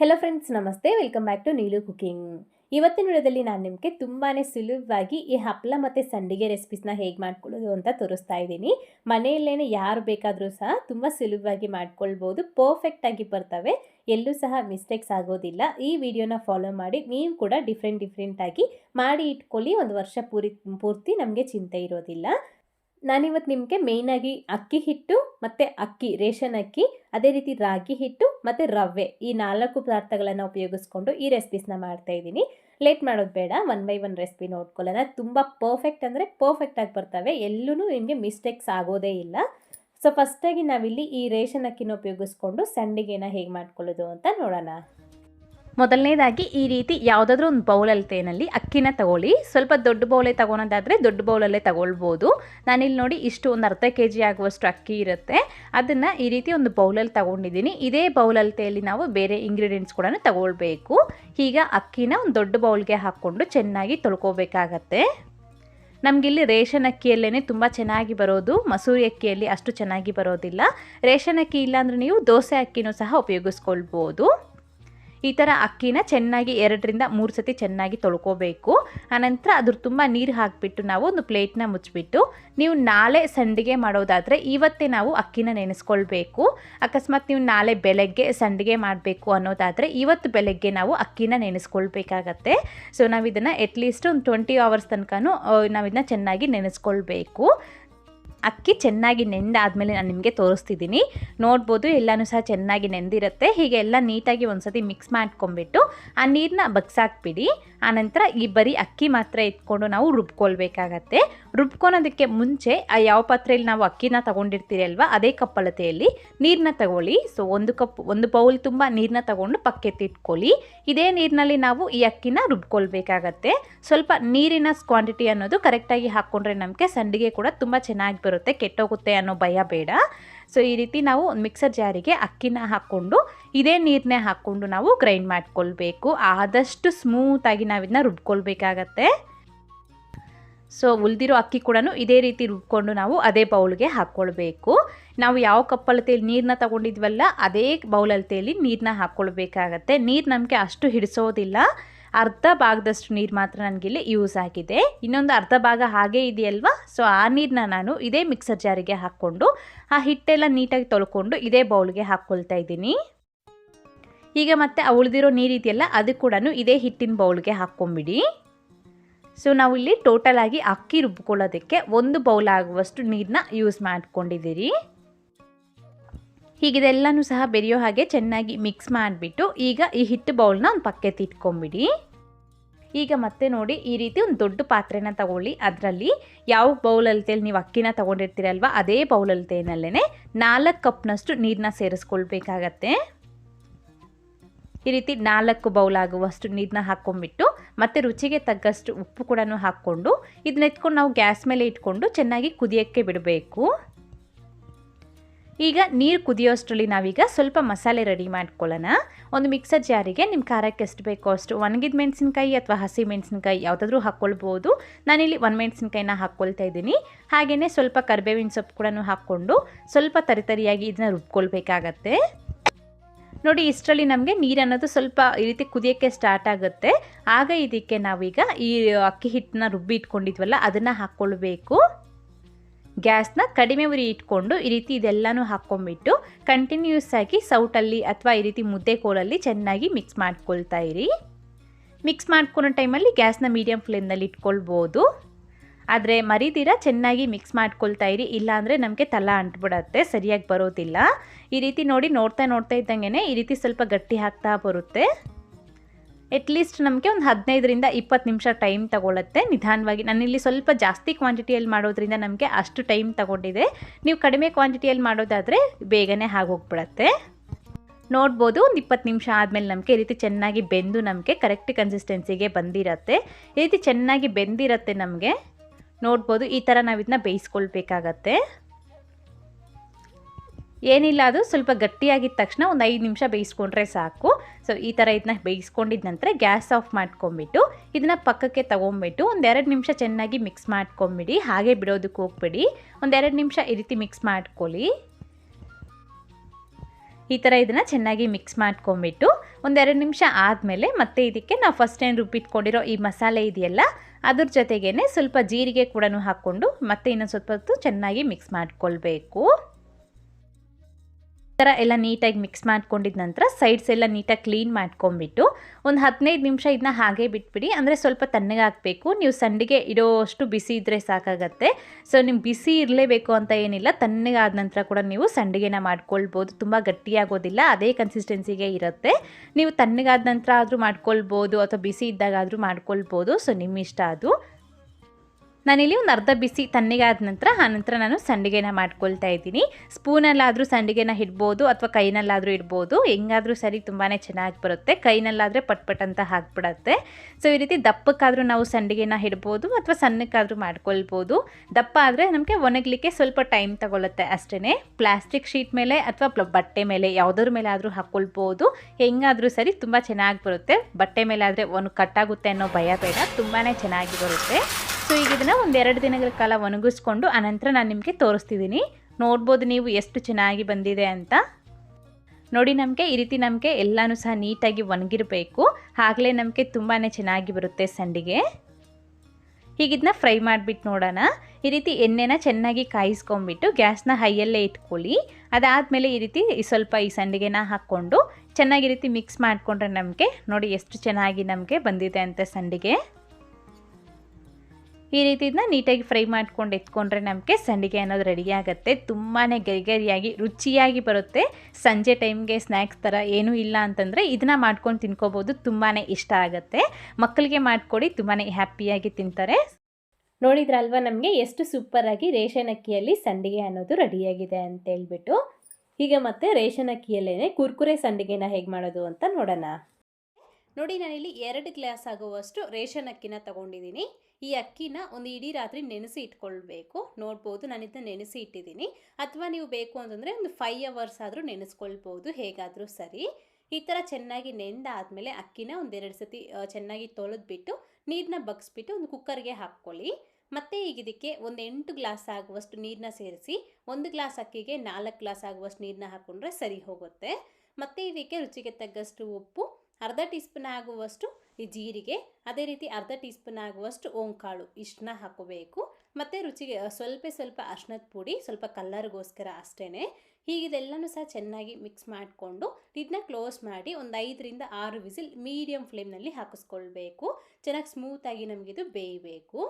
Hello friends ನಮಸ್ತೆ. Welcome back to Neelu cooking ಇವತ್ತಿನ ವಿಡಿಯೋದಲ್ಲಿ ನಾನು ನಿಮಗೆ ತುಂಬಾ ಸುಲಭವಾಗಿ ಈ ಹಪ್ಪಳ ಮತ್ತು ಸಂಡಿಗೆ ರೆಸಿಪೀಸ್ನ ಹೇಗೆ ಮಾಡ್ಕೊಳ್ಳೋದು ಅಂತ ತೋರಿಸ್ತಾ ಇದ್ದೀನಿ. ಮನೆಯಲ್ಲೇ ಯಾರು ಬೇಕಾದರೂ ಸಹ ತುಂಬ ಸುಲಭವಾಗಿ ಮಾಡ್ಕೊಳ್ಬೋದು. ಪರ್ಫೆಕ್ಟಾಗಿ ಬರ್ತವೆ. ಎಲ್ಲೂ ಸಹ ಮಿಸ್ಟೇಕ್ಸ್ ಆಗೋದಿಲ್ಲ. ಈ ವಿಡಿಯೋನ ಫಾಲೋ ಮಾಡಿ ನೀವು ಕೂಡ ಡಿಫ್ರೆಂಟ್ ಡಿಫ್ರೆಂಟಾಗಿ ಮಾಡಿ ಇಟ್ಕೊಳ್ಳಿ. ಒಂದು ವರ್ಷ ಪೂರಿ, ಪೂರ್ತಿ ನಮಗೆ ಚಿಂತೆ ಇರೋದಿಲ್ಲ. ನಾನಿವತ್ತು ನಿಮಗೆ ಮೇಯ್ನಾಗಿ ಅಕ್ಕಿ ಹಿಟ್ಟು ಮತ್ತು ಅಕ್ಕಿ, ರೇಷನ್ ಅಕ್ಕಿ, ಅದೇ ರೀತಿ ರಾಗಿ ಹಿಟ್ಟು ಮತ್ತು ರವೆ ಈ ನಾಲ್ಕು ಪದಾರ್ಥಗಳನ್ನು ಉಪಯೋಗಿಸ್ಕೊಂಡು ಈ ರೆಸಿಪೀಸ್ನ ಮಾಡ್ತಾ ಇದ್ದೀನಿ. ಲೇಟ್ ಮಾಡೋದು ಬೇಡ ಒನ್ ಬೈ ಒನ್ ರೆಸಿಪಿ ನೋಡ್ಕೊಳ್ಳೋಣ. ತುಂಬ ಪರ್ಫೆಕ್ಟ್ ಅಂದರೆ ಪರ್ಫೆಕ್ಟಾಗಿ ಬರ್ತವೆ. ಎಲ್ಲೂ ನಿಮಗೆ ಮಿಸ್ಟೇಕ್ಸ್ ಆಗೋದೇ ಇಲ್ಲ. ಸೊ ಫಸ್ಟಾಗಿ ನಾವಿಲ್ಲಿ ಈ ರೇಷನ್ ಅಕ್ಕಿನ ಉಪಯೋಗಿಸ್ಕೊಂಡು ಸಂಡಿಗೆನ ಹೇಗೆ ಮಾಡ್ಕೊಳ್ಳೋದು ಅಂತ ನೋಡೋಣ. ಮೊದಲನೇದಾಗಿ ಈ ರೀತಿ ಯಾವುದಾದ್ರೂ ಒಂದು ಬೌಲಲ್ಲಿ ತೇನಲ್ಲಿ ಅಕ್ಕಿನ ತಗೊಳ್ಳಿ. ಸ್ವಲ್ಪ ದೊಡ್ಡ ಬೌಲೇ ತಗೊಳೋದಾದರೆ ದೊಡ್ಡ ಬೌಲಲ್ಲೇ ತಗೊಳ್ಬೋದು. ನಾನಿಲ್ಲಿ ನೋಡಿ ಇಷ್ಟು ಒಂದು ಅರ್ಧ ಕೆ ಜಿ ಆಗುವಷ್ಟು ಅಕ್ಕಿ ಇರುತ್ತೆ. ಅದನ್ನು ಈ ರೀತಿ ಒಂದು ಬೌಲಲ್ಲಿ ತಗೊಂಡಿದ್ದೀನಿ. ಇದೇ ಬೌಲ್ ತೇಲಿ ನಾವು ಬೇರೆ ಇಂಗ್ರೀಡಿಯೆಂಟ್ಸ್ ಕೂಡ ತಗೊಳ್ಬೇಕು. ಈಗ ಅಕ್ಕಿನ ಒಂದು ದೊಡ್ಡ ಬೌಲ್ಗೆ ಹಾಕ್ಕೊಂಡು ಚೆನ್ನಾಗಿ ತೊಳ್ಕೊಬೇಕಾಗತ್ತೆ. ನಮಗಿಲ್ಲಿ ರೇಷನ್ ಅಕ್ಕಿಯಲ್ಲೇ ತುಂಬ ಚೆನ್ನಾಗಿ ಬರೋದು. ಮಸೂರಿ ಅಕ್ಕಿಯಲ್ಲಿ ಅಷ್ಟು ಚೆನ್ನಾಗಿ ಬರೋದಿಲ್ಲ. ರೇಷನ್ ಅಕ್ಕಿ ಇಲ್ಲಾಂದರೆ ನೀವು ದೋಸೆ ಅಕ್ಕಿನೂ ಸಹ ಉಪಯೋಗಿಸ್ಕೊಳ್ಬೋದು. ಈ ಥರ ಅಕ್ಕಿನ ಚೆನ್ನಾಗಿ ಎರಡರಿಂದ ಮೂರು ಸತಿ ಚೆನ್ನಾಗಿ ತೊಳ್ಕೋಬೇಕು. ಆನಂತರ ಅದ್ರ ತುಂಬ ನೀರು ಹಾಕಿಬಿಟ್ಟು ನಾವು ಒಂದು ಪ್ಲೇಟ್ನ ಮುಚ್ಚಿಬಿಟ್ಟು, ನೀವು ನಾಳೆ ಸಂಡಿಗೆ ಮಾಡೋದಾದರೆ ಇವತ್ತೇ ನಾವು ಅಕ್ಕಿನ ನೆನೆಸ್ಕೊಳ್ಬೇಕು. ಅಕಸ್ಮಾತ್ ನೀವು ನಾಳೆ ಬೆಳಗ್ಗೆ ಸಂಡಿಗೆ ಮಾಡಬೇಕು ಅನ್ನೋದಾದರೆ ಇವತ್ತು ಬೆಳಗ್ಗೆ ನಾವು ಅಕ್ಕಿನ ನೆನೆಸ್ಕೊಳ್ಬೇಕಾಗತ್ತೆ. ಸೊ ನಾವು ಇದನ್ನು ಅಟ್ಲೀಸ್ಟ್ ಒಂದು ಟ್ವೆಂಟಿ ಅವರ್ಸ್ ತನಕನೂ ನಾವು ಇದನ್ನ ಚೆನ್ನಾಗಿ ನೆನೆಸ್ಕೊಳ್ಬೇಕು. ಅಕ್ಕಿ ಚೆನ್ನಾಗಿ ನೆಂದಾದಮೇಲೆ ನಾನು ನಿಮಗೆ ತೋರಿಸ್ತಿದ್ದೀನಿ. ನೋಡ್ಬೋದು ಎಲ್ಲನೂ ಸಹ ಚೆನ್ನಾಗಿ ನೆಂದಿರುತ್ತೆ. ಹೀಗೆ ಎಲ್ಲ ನೀಟಾಗಿ ಒಂದ್ಸತಿ ಮಿಕ್ಸ್ ಮಾಡ್ಕೊಂಬಿಟ್ಟು ಆ ನೀರನ್ನ ಬಗ್ಸಾಕ್ಬಿಡಿ. ಆನಂತರ ಈ ಬರೀ ಅಕ್ಕಿ ಮಾತ್ರ ಇಟ್ಕೊಂಡು ನಾವು ರುಬ್ಕೊಳ್ಬೇಕಾಗತ್ತೆ. ರುಬ್ಕೊಳೋದಕ್ಕೆ ಮುಂಚೆ ಆ ಯಾವ ಪಾತ್ರೆಯಲ್ಲಿ ನಾವು ಅಕ್ಕಿನ ತಗೊಂಡಿರ್ತೀರಿ ಅಲ್ವಾ, ಅದೇ ಕಪ್ಪಳತೆಯಲ್ಲಿ ನೀರನ್ನ ತಗೊಳ್ಳಿ. ಸೊ ಒಂದು ಕಪ್, ಒಂದು ಬೌಲ್ ತುಂಬ ನೀರನ್ನ ತಗೊಂಡು ಪಕ್ಕೆತ್ತಿಟ್ಕೊಳ್ಳಿ ಇದೇ ನೀರಿನಲ್ಲಿ ನಾವು ಈ ಅಕ್ಕಿನ ರುಬ್ಕೊಳ್ಬೇಕಾಗತ್ತೆ. ಸ್ವಲ್ಪ ನೀರಿನ ಕ್ವಾಂಟಿಟಿ ಅನ್ನೋದು ಕರೆಕ್ಟಾಗಿ ಹಾಕ್ಕೊಂಡ್ರೆ ನಮಗೆ ಸಂಡಿಗೆ ಕೂಡ ತುಂಬ ಚೆನ್ನಾಗಿ ಬರುತ್ತೆ. ಕೆಟ್ಟೋಗುತ್ತೆ ಅನ್ನೋ ಭಯ ಬೇಡ. ಸೊ ಈ ರೀತಿ ನಾವು ಮಿಕ್ಸರ್ ಜಾರಿಗೆ ಅಕ್ಕಿನ ಹಾಕ್ಕೊಂಡು ಇದೇ ನೀರನ್ನೇ ಹಾಕ್ಕೊಂಡು ನಾವು ಗ್ರೈಂಡ್ ಮಾಡ್ಕೊಳ್ಬೇಕು. ಆದಷ್ಟು ಸ್ಮೂತಾಗಿ ನಾವು ಇದನ್ನ ರುಬ್ಕೊಳ್ಬೇಕಾಗತ್ತೆ. ಸೊ ಉಳಿದಿರೋ ಅಕ್ಕಿ ಕೂಡ ಇದೇ ರೀತಿ ರುಬ್ಕೊಂಡು ನಾವು ಅದೇ ಬೌಲ್ಗೆ ಹಾಕ್ಕೊಳ್ಬೇಕು. ನಾವು ಯಾವ ಕಪ್ಪಳತೆಯಲ್ಲಿ ನೀರನ್ನ ತಗೊಂಡಿದ್ವಲ್ಲ, ಅದೇ ಬೌಲಲ್ತೆಯಲ್ಲಿ ನೀರನ್ನ ಹಾಕ್ಕೊಳ್ಬೇಕಾಗತ್ತೆ. ನೀರು ನಮಗೆ ಅಷ್ಟು ಹಿಡಿಸೋದಿಲ್ಲ. ಅರ್ಧ ಭಾಗದಷ್ಟು ನೀರು ಮಾತ್ರ ನನಗಿಲ್ಲಿ ಯೂಸ್ ಆಗಿದೆ. ಇನ್ನೊಂದು ಅರ್ಧ ಭಾಗ ಹಾಗೇ ಇದೆಯಲ್ವಾ? ಸೊ ಆ ನೀರನ್ನ ನಾನು ಇದೇ ಮಿಕ್ಸರ್ ಜಾರಿಗೆ ಹಾಕ್ಕೊಂಡು, ಆ ಹಿಟ್ಟೆಲ್ಲ ನೀಟಾಗಿ ತೊಳ್ಕೊಂಡು ಇದೇ ಬೌಲ್ಗೆ ಹಾಕ್ಕೊಳ್ತಾ ಇದ್ದೀನಿ. ಈಗ ಮತ್ತೆ ಆ ಉಳಿದಿರೋ ನೀರಿದೆಯಲ್ಲ ಅದು ಕೂಡ ಇದೇ ಹಿಟ್ಟಿನ ಬೌಲ್ಗೆ ಹಾಕ್ಕೊಂಬಿಡಿ. ಸೊ ನಾವು ಇಲ್ಲಿ ಟೋಟಲ್ ಆಗಿ ಅಕ್ಕಿ ರುಬ್ಕೊಳ್ಳೋದಕ್ಕೆ ಒಂದು ಬೌಲ್ ಆಗುವಷ್ಟು ನೀರನ್ನ ಯೂಸ್ ಮಾಡ್ಕೊಂಡಿದ್ದೀರಿ. ಹೀಗಿದೆಲ್ಲನೂ ಸಹ ಬೆರೆಯೋ ಹಾಗೆ ಚೆನ್ನಾಗಿ ಮಿಕ್ಸ್ ಮಾಡಿಬಿಟ್ಟು ಈಗ ಈ ಹಿಟ್ಟು ಬೌಲ್ನ ಒಂದು ಪಕ್ಕಕ್ಕೆ ಇಟ್ಕೊಂಬಿಡಿ. ಈಗ ಮತ್ತೆ ನೋಡಿ ಈ ರೀತಿ ಒಂದು ದೊಡ್ಡ ಪಾತ್ರೆನ ತಗೊಳ್ಳಿ. ಅದರಲ್ಲಿ ಯಾವ ಬೌಲಲ್ತೇಲಿ ನೀವು ಅಕ್ಕಿನ ತೊಗೊಂಡಿರ್ತೀರಲ್ವ, ಅದೇ ಬೌಲಲ್ತೇನಲ್ಲೇ ನಾಲ್ಕು ಕಪ್ನಷ್ಟು ನೀರನ್ನ ಸೇರಿಸ್ಕೊಳ್ಬೇಕಾಗತ್ತೆ. ಈ ರೀತಿ ನಾಲ್ಕು ಬೌಲ್ ಆಗುವಷ್ಟು ನೀರನ್ನ ಹಾಕ್ಕೊಂಡ್ಬಿಟ್ಟು ಮತ್ತು ರುಚಿಗೆ ತಗ್ಗಷ್ಟು ಉಪ್ಪು ಕೂಡ ಹಾಕ್ಕೊಂಡು ಇದನ್ನ ಎತ್ಕೊಂಡು ನಾವು ಗ್ಯಾಸ್ ಮೇಲೆ ಇಟ್ಕೊಂಡು ಚೆನ್ನಾಗಿ ಕುದಿಯೋಕ್ಕೆ ಬಿಡಬೇಕು. ಈಗ ನೀರು ಕುದಿಯೋಷ್ಟರಲ್ಲಿ ನಾವೀಗ ಸ್ವಲ್ಪ ಮಸಾಲೆ ರೆಡಿ ಮಾಡ್ಕೊಳ್ಳೋಣ. ಒಂದು ಮಿಕ್ಸರ್ ಜಾರಿಗೆ ನಿಮ್ಮ ಖಾರಕ್ಕೆ ಎಷ್ಟು ಬೇಕೋ ಅಷ್ಟು, ಒಣಗಿದ ಮೆಣಸಿನ್ಕಾಯಿ ಅಥವಾ ಹಸಿ ಮೆಣಸಿನ್ಕಾಯಿ ಯಾವುದಾದ್ರೂ ಹಾಕ್ಕೊಳ್ಬೋದು ನಾನಿಲ್ಲಿ ಒಂದು ಮೆಣಸಿನ್ಕಾಯಿನ ಹಾಕ್ಕೊಳ್ತಾ ಇದ್ದೀನಿ. ಹಾಗೆಯೇ ಸ್ವಲ್ಪ ಕರಿಬೇವಿನ ಸೊಪ್ಪು ಕೂಡ ಹಾಕ್ಕೊಂಡು ಸ್ವಲ್ಪ ತರಿತರಿಯಾಗಿ ಇದನ್ನ ರುಬ್ಕೊಳ್ಬೇಕಾಗತ್ತೆ. ನೋಡಿ, ಇಷ್ಟರಲ್ಲಿ ನಮಗೆ ನೀರು ಅನ್ನೋದು ಸ್ವಲ್ಪ ಈ ರೀತಿ ಕುದಿಯೋಕ್ಕೆ ಸ್ಟಾರ್ಟ್ ಆಗುತ್ತೆ. ಆಗ ಇದಕ್ಕೆ ನಾವೀಗ ಈ ಅಕ್ಕಿ ಹಿಟ್ಟನ್ನ ರುಬ್ಬಿ ಇಟ್ಕೊಂಡಿದ್ವಲ್ಲ, ಅದನ್ನು ಹಾಕ್ಕೊಳ್ಬೇಕು ಗ್ಯಾಸ್ನ ಕಡಿಮೆ ಉರಿ ಇಟ್ಕೊಂಡು ಈ ರೀತಿ ಇದೆಲ್ಲನೂ ಹಾಕ್ಕೊಂಡ್ಬಿಟ್ಟು ಕಂಟಿನ್ಯೂಸ್ ಆಗಿ ಸೌಟಲ್ಲಿ ಅಥವಾ ಈ ರೀತಿ ಮುದ್ದೆ ಕೋಲಲ್ಲಿ ಚೆನ್ನಾಗಿ ಮಿಕ್ಸ್ ಮಾಡ್ಕೊಳ್ತಾ ಇರಿ. ಮಿಕ್ಸ್ ಮಾಡ್ಕೊಳೋ ಟೈಮಲ್ಲಿ ಗ್ಯಾಸ್ನ ಮೀಡಿಯಮ್ ಫ್ಲೇಮ್ನಲ್ಲಿ ಇಟ್ಕೊಳ್ಬೋದು. ಆದರೆ ಮರಿದಿರ ಚೆನ್ನಾಗಿ ಮಿಕ್ಸ್ ಮಾಡ್ಕೊಳ್ತಾ ಇರಿ, ಇಲ್ಲಾಂದರೆ ನಮಗೆ ತಲ ಅಂಟ್ಬಿಡತ್ತೆ, ಸರಿಯಾಗಿ ಬರೋದಿಲ್ಲ. ಈ ರೀತಿ ನೋಡಿ ನೋಡ್ತಾ ನೋಡ್ತಾ ಇದ್ದಂಗೆ ಈ ರೀತಿ ಸ್ವಲ್ಪ ಗಟ್ಟಿ ಹಾಕ್ತಾ ಬರುತ್ತೆ. ಅಟ್ಲೀಸ್ಟ್ ನಮಗೆ ಒಂದು ಹದಿನೈದರಿಂದ ಇಪ್ಪತ್ತು ನಿಮಿಷ ಟೈಮ್ ತಗೊಳ್ಳುತ್ತೆ ನಿಧಾನವಾಗಿ ನಾನಿಲ್ಲಿ ಸ್ವಲ್ಪ ಜಾಸ್ತಿ ಕ್ವಾಂಟಿಟಿಯಲ್ಲಿ ಮಾಡೋದ್ರಿಂದ ನಮಗೆ ಅಷ್ಟು ಟೈಮ್ ತಗೊಂಡಿದೆ. ನೀವು ಕಡಿಮೆ ಕ್ವಾಂಟಿಟಿಯಲ್ಲಿ ಮಾಡೋದಾದರೆ ಬೇಗನೆ ಆಗೋಗ್ಬಿಡತ್ತೆ. ನೋಡ್ಬೋದು, ಒಂದು ಇಪ್ಪತ್ತು ನಿಮಿಷ ಆದಮೇಲೆ ನಮಗೆ ಈ ರೀತಿ ಚೆನ್ನಾಗಿ ಬೆಂದು ನಮಗೆ ಕರೆಕ್ಟ್ ಕನ್ಸಿಸ್ಟೆನ್ಸಿಗೆ ಬಂದಿರತ್ತೆ. ಈ ರೀತಿ ಚೆನ್ನಾಗಿ ಬೆಂದಿರತ್ತೆ ನಮಗೆ. ನೋಡ್ಬೋದು, ಈ ಥರ ನಾವು ಇದನ್ನ ಬೇಯಿಸ್ಕೊಳ್ಬೇಕಾಗತ್ತೆ. ಏನಿಲ್ಲ ಅದು ಸ್ವಲ್ಪ ಗಟ್ಟಿಯಾಗಿದ್ದ ತಕ್ಷಣ ಒಂದು ಐದು ನಿಮಿಷ ಬೇಯಿಸ್ಕೊಂಡ್ರೆ ಸಾಕು. ಸೊ ಈ ಥರ ಇದನ್ನ ಬೇಯಿಸ್ಕೊಂಡಿದ ನಂತರ ಗ್ಯಾಸ್ ಆಫ್ ಮಾಡ್ಕೊಂಬಿಟ್ಟು ಇದನ್ನು ಪಕ್ಕಕ್ಕೆ ತೊಗೊಂಬಿಟ್ಟು ಒಂದೆರಡು ನಿಮಿಷ ಚೆನ್ನಾಗಿ ಮಿಕ್ಸ್ ಮಾಡ್ಕೊಂಬಿಡಿ. ಹಾಗೆ ಬಿಡೋದಕ್ಕೆ ಹೋಗ್ಬಿಡಿ. ಒಂದೆರಡು ನಿಮಿಷ ಈ ರೀತಿ ಮಿಕ್ಸ್ ಮಾಡ್ಕೊಳ್ಳಿ. ಈ ಥರ ಇದನ್ನು ಚೆನ್ನಾಗಿ ಮಿಕ್ಸ್ ಮಾಡ್ಕೊಂಬಿಟ್ಟು ಒಂದೆರಡು ನಿಮಿಷ ಆದಮೇಲೆ ಮತ್ತೆ ಇದಕ್ಕೆ ನಾವು ಫಸ್ಟ್ ಏನು ರುಬ್ಬಿಟ್ಕೊಂಡಿರೋ ಈ ಮಸಾಲೆ ಇದೆಯಲ್ಲ, ಅದ್ರ ಜೊತೆಗೇ ಸ್ವಲ್ಪ ಜೀರಿಗೆ ಕೂಡ ಹಾಕ್ಕೊಂಡು ಮತ್ತೆ ಇನ್ನೊಂದು ಸ್ವಲ್ಪ ಹೊತ್ತು ಚೆನ್ನಾಗಿ ಮಿಕ್ಸ್ ಮಾಡ್ಕೊಳ್ಬೇಕು. ಥರ ಎಲ್ಲ ನೀಟಾಗಿ ಮಿಕ್ಸ್ ಮಾಡ್ಕೊಂಡಿದ ನಂತರ ಸೈಡ್ಸ್ ಎಲ್ಲ ನೀಟಾಗಿ ಕ್ಲೀನ್ ಮಾಡ್ಕೊಂಬಿಟ್ಟು ಒಂದು ಹದಿನೈದು ನಿಮಿಷ ಇದನ್ನ ಹಾಗೆ ಬಿಟ್ಬಿಡಿ. ಅಂದರೆ ಸ್ವಲ್ಪ ತಣ್ಣಗಾಗಬೇಕು ನೀವು ಸಂಡಿಗೆ ಇಡೋಷ್ಟು ಬಿಸಿ ಇದ್ದರೆ ಸಾಕಾಗತ್ತೆ. ಸೊ ನಿಮ್ಗೆ ಬಿಸಿ ಇರಲೇಬೇಕು ಅಂತ ಏನಿಲ್ಲ. ತಣ್ಣಗಾದ ನಂತರ ಕೂಡ ನೀವು ಸಂಡಿಗೆನ ಮಾಡ್ಕೊಳ್ಬೋದು. ತುಂಬ ಗಟ್ಟಿಯಾಗೋದಿಲ್ಲ. ಅದೇ ಕನ್ಸಿಸ್ಟೆನ್ಸಿಗೆ ಇರುತ್ತೆ. ನೀವು ತಣ್ಣಗಾದ ನಂತರ ಆದರೂ ಮಾಡ್ಕೊಳ್ಬೋದು ಅಥವಾ ಬಿಸಿ ಇದ್ದಾಗಾದರೂ ಮಾಡ್ಕೊಳ್ಬೋದು. ಸೊ ನಿಮ್ಮ ಇಷ್ಟ ಅದು. ನಾನಿಲ್ಲಿ ಒಂದು ಅರ್ಧ ಬಿಸಿ ತಣ್ಣಗಾದ ನಂತರ ಆನಂತರ ನಾನು ಸಂಡಿಗೆನ ಮಾಡ್ಕೊಳ್ತಾ ಇದ್ದೀನಿ. ಸ್ಪೂನಲ್ಲಾದರೂ ಸಂಡಿಗೆನ ಇಡ್ಬೋದು ಅಥವಾ ಕೈನಲ್ಲಾದರೂ ಇಡ್ಬೋದು. ಹೆಂಗಾದರೂ ಸರಿ ತುಂಬಾ ಚೆನ್ನಾಗಿ ಬರುತ್ತೆ. ಕೈನಲ್ಲಾದರೆ ಪಟ್ಪಟ್ ಪಟ್ ಅಂತ ಹಾಕ್ಬಿಡತ್ತೆ. ಸೊ ಈ ರೀತಿ ದಪ್ಪಕ್ಕಾದರೂ ನಾವು ಸಂಡಿಗೆನ ಇಡ್ಬೋದು ಅಥವಾ ಸಣ್ಣಕ್ಕಾದರೂ ಮಾಡ್ಕೊಳ್ಬೋದು. ದಪ್ಪ ಆದರೆ ನಮಗೆ ಒಣಗಲಿಕ್ಕೆ ಸ್ವಲ್ಪ ಟೈಮ್ ತಗೊಳ್ಳುತ್ತೆ ಅಷ್ಟೇ ಪ್ಲಾಸ್ಟಿಕ್ ಶೀಟ್ ಮೇಲೆ ಅಥವಾ ಬಟ್ಟೆ ಮೇಲೆ ಯಾವುದ್ರ ಮೇಲೆ ಆದರೂ ಹಾಕ್ಕೊಳ್ಬೋದು ಹೆಂಗಾದರೂ ಸರಿ ತುಂಬ ಚೆನ್ನಾಗಿ ಬರುತ್ತೆ. ಬಟ್ಟೆ ಮೇಲೆ ಆದರೆ ಒಂದು ಕಟ್ಟಾಗುತ್ತೆ ಅನ್ನೋ ಭಯ ಬೇಡ. ತುಂಬಾ ಚೆನ್ನಾಗಿ ಬರುತ್ತೆ. ಸೊ ಈಗ ಇದನ್ನು ಒಂದೆರಡು ದಿನಗಳ ಕಾಲ ಒಣಗಿಸ್ಕೊಂಡು ಅನಂತರ ನಾನು ನಿಮಗೆ ತೋರಿಸ್ತಿದ್ದೀನಿ ನೋಡ್ಬೋದು ನೀವು ಎಷ್ಟು ಚೆನ್ನಾಗಿ ಬಂದಿದೆ ಅಂತ. ನೋಡಿ ನಮಗೆ, ಈ ರೀತಿ ನಮಗೆ ಎಲ್ಲನೂ ಸಹ ನೀಟಾಗಿ ಒಣಗಿರಬೇಕು. ಆಗಲೇ ನಮಗೆ ತುಂಬಾ ಚೆನ್ನಾಗಿ ಬರುತ್ತೆ ಸಂಡಿಗೆ. ಹೀಗಿದನ್ನ ಫ್ರೈ ಮಾಡಿಬಿಟ್ಟು ನೋಡೋಣ. ಈ ರೀತಿ ಎಣ್ಣೆನ ಚೆನ್ನಾಗಿ ಕಾಯಿಸ್ಕೊಂಬಿಟ್ಟು ಗ್ಯಾಸ್ನ ಹೈಯಲ್ಲೇ ಇಟ್ಕೊಳ್ಳಿ. ಅದಾದಮೇಲೆ ಈ ರೀತಿ ಸ್ವಲ್ಪ ಈ ಸಂಡಿಗೆನ ಹಾಕ್ಕೊಂಡು ಚೆನ್ನಾಗಿ ರೀತಿ ಮಿಕ್ಸ್ ಮಾಡಿಕೊಂಡ್ರೆ ನಮಗೆ ನೋಡಿ ಎಷ್ಟು ಚೆನ್ನಾಗಿ ನಮಗೆ ಬಂದಿದೆ ಅಂತ ಸಂಡಿಗೆ. ಈ ರೀತಿ ಇದನ್ನ ನೀಟಾಗಿ ಫ್ರೈ ಮಾಡ್ಕೊಂಡು ಎತ್ಕೊಂಡ್ರೆ ನಮಗೆ ಸಂಡಿಗೆ ಅನ್ನೋದು ರೆಡಿ ಆಗುತ್ತೆ. ತುಂಬಾ ಗರಿಗರಿಯಾಗಿ, ರುಚಿಯಾಗಿ ಬರುತ್ತೆ. ಸಂಜೆ ಟೈಮ್ಗೆ ಸ್ನ್ಯಾಕ್ಸ್ ಥರ ಏನೂ ಇಲ್ಲ ಅಂತಂದರೆ ಇದನ್ನ ಮಾಡ್ಕೊಂಡು ತಿನ್ಕೋಬೋದು. ತುಂಬಾ ಇಷ್ಟ ಆಗುತ್ತೆ. ಮಕ್ಕಳಿಗೆ ಮಾಡಿಕೊಡಿ ತುಂಬಾ ಹ್ಯಾಪಿಯಾಗಿ ತಿಂತಾರೆ. ನೋಡಿದ್ರಲ್ವ ನಮಗೆ ಎಷ್ಟು ಸೂಪರಾಗಿ ರೇಷನ್ ಅಕ್ಕಿಯಲ್ಲಿ ಸಂಡಿಗೆ ಅನ್ನೋದು ರೆಡಿಯಾಗಿದೆ ಅಂತ ಹೇಳ್ಬಿಟ್ಟು ಈಗ ಮತ್ತೆ ರೇಷನ್ ಅಕ್ಕಿಯಲ್ಲೇ ಕುರ್ಕುರೆ ಸಂಡಿಗೆನ ಹೇಗೆ ಮಾಡೋದು ಅಂತ ನೋಡೋಣ. ನೋಡಿ ನಾನಿಲ್ಲಿ ಎರಡು ಗ್ಲಾಸ್ ಆಗುವಷ್ಟು ರೇಷನ್ ಅಕ್ಕಿನ ತಗೊಂಡಿದ್ದೀನಿ. ಈ ಅಕ್ಕಿನ ಒಂದು ಇಡೀ ರಾತ್ರಿ ನೆನೆಸಿ ಇಟ್ಕೊಳ್ಬೇಕು. ನೋಡ್ಬೋದು ನಾನು ಇದನ್ನ ನೆನೆಸಿ ಇಟ್ಟಿದ್ದೀನಿ. ಅಥವಾ ನೀವು ಬೇಕು ಅಂತಂದರೆ ಒಂದು ಫೈವ್ ಅವರ್ಸ್ ಆದರೂ ನೆನೆಸ್ಕೊಳ್ಬೋದು, ಹೇಗಾದರೂ ಸರಿ. ಈ ಥರ ಚೆನ್ನಾಗಿ ನೆಂದಾದಮೇಲೆ ಅಕ್ಕಿನ ಒಂದೆರಡು ಸತಿ ಚೆನ್ನಾಗಿ ತೊಳೆದ್ಬಿಟ್ಟು ನೀರನ್ನ ಬಗ್ಸ್ಬಿಟ್ಟು ಒಂದು ಕುಕ್ಕರ್ಗೆ ಹಾಕ್ಕೊಳ್ಳಿ. ಮತ್ತು ಈಗ ಇದಕ್ಕೆ ಒಂದು ಎಂಟು ಗ್ಲಾಸ್ ಆಗುವಷ್ಟು ನೀರನ್ನ ಸೇರಿಸಿ, ಒಂದು ಗ್ಲಾಸ್ ಅಕ್ಕಿಗೆ ನಾಲ್ಕು ಗ್ಲಾಸ್ ಆಗುವಷ್ಟು ನೀರನ್ನ ಹಾಕ್ಕೊಂಡ್ರೆ ಸರಿ ಹೋಗುತ್ತೆ. ಮತ್ತು ಇದಕ್ಕೆ ರುಚಿಗೆ ತಗ್ಗಷ್ಟು ಉಪ್ಪು, ಅರ್ಧ ಟೀ ಸ್ಪೂನ್ ಆಗುವಷ್ಟು ಜೀರಿಗೆ ಅದೇ ರೀತಿ ಅರ್ಧ ಟೀ ಸ್ಪೂನ್ ಆಗುವಷ್ಟು ಓಂಕಾಳು ಇಷ್ಟನ್ನ ಹಾಕೋಬೇಕು ಮತ್ತು ರುಚಿಗೆ ಸ್ವಲ್ಪ ಸ್ವಲ್ಪ ಅರ್ಶಿನದ ಪುಡಿ, ಸ್ವಲ್ಪ ಕಲ್ಲರ್ಗೋಸ್ಕರ ಅಷ್ಟೇ ಹೀಗಿದೆಲ್ಲನೂ ಸಹ ಚೆನ್ನಾಗಿ ಮಿಕ್ಸ್ ಮಾಡಿಕೊಂಡು ಇದನ್ನ ಕ್ಲೋಸ್ ಮಾಡಿ ಒಂದು ಐದರಿಂದ ಆರು ವಿಸಿಲ್ ಮೀಡಿಯಮ್ ಫ್ಲೇಮ್ನಲ್ಲಿ ಹಾಕಿಸ್ಕೊಳ್ಬೇಕು. ಚೆನ್ನಾಗಿ ಸ್ಮೂತಾಗಿ ನಮಗಿದು ಬೇಯಬೇಕು.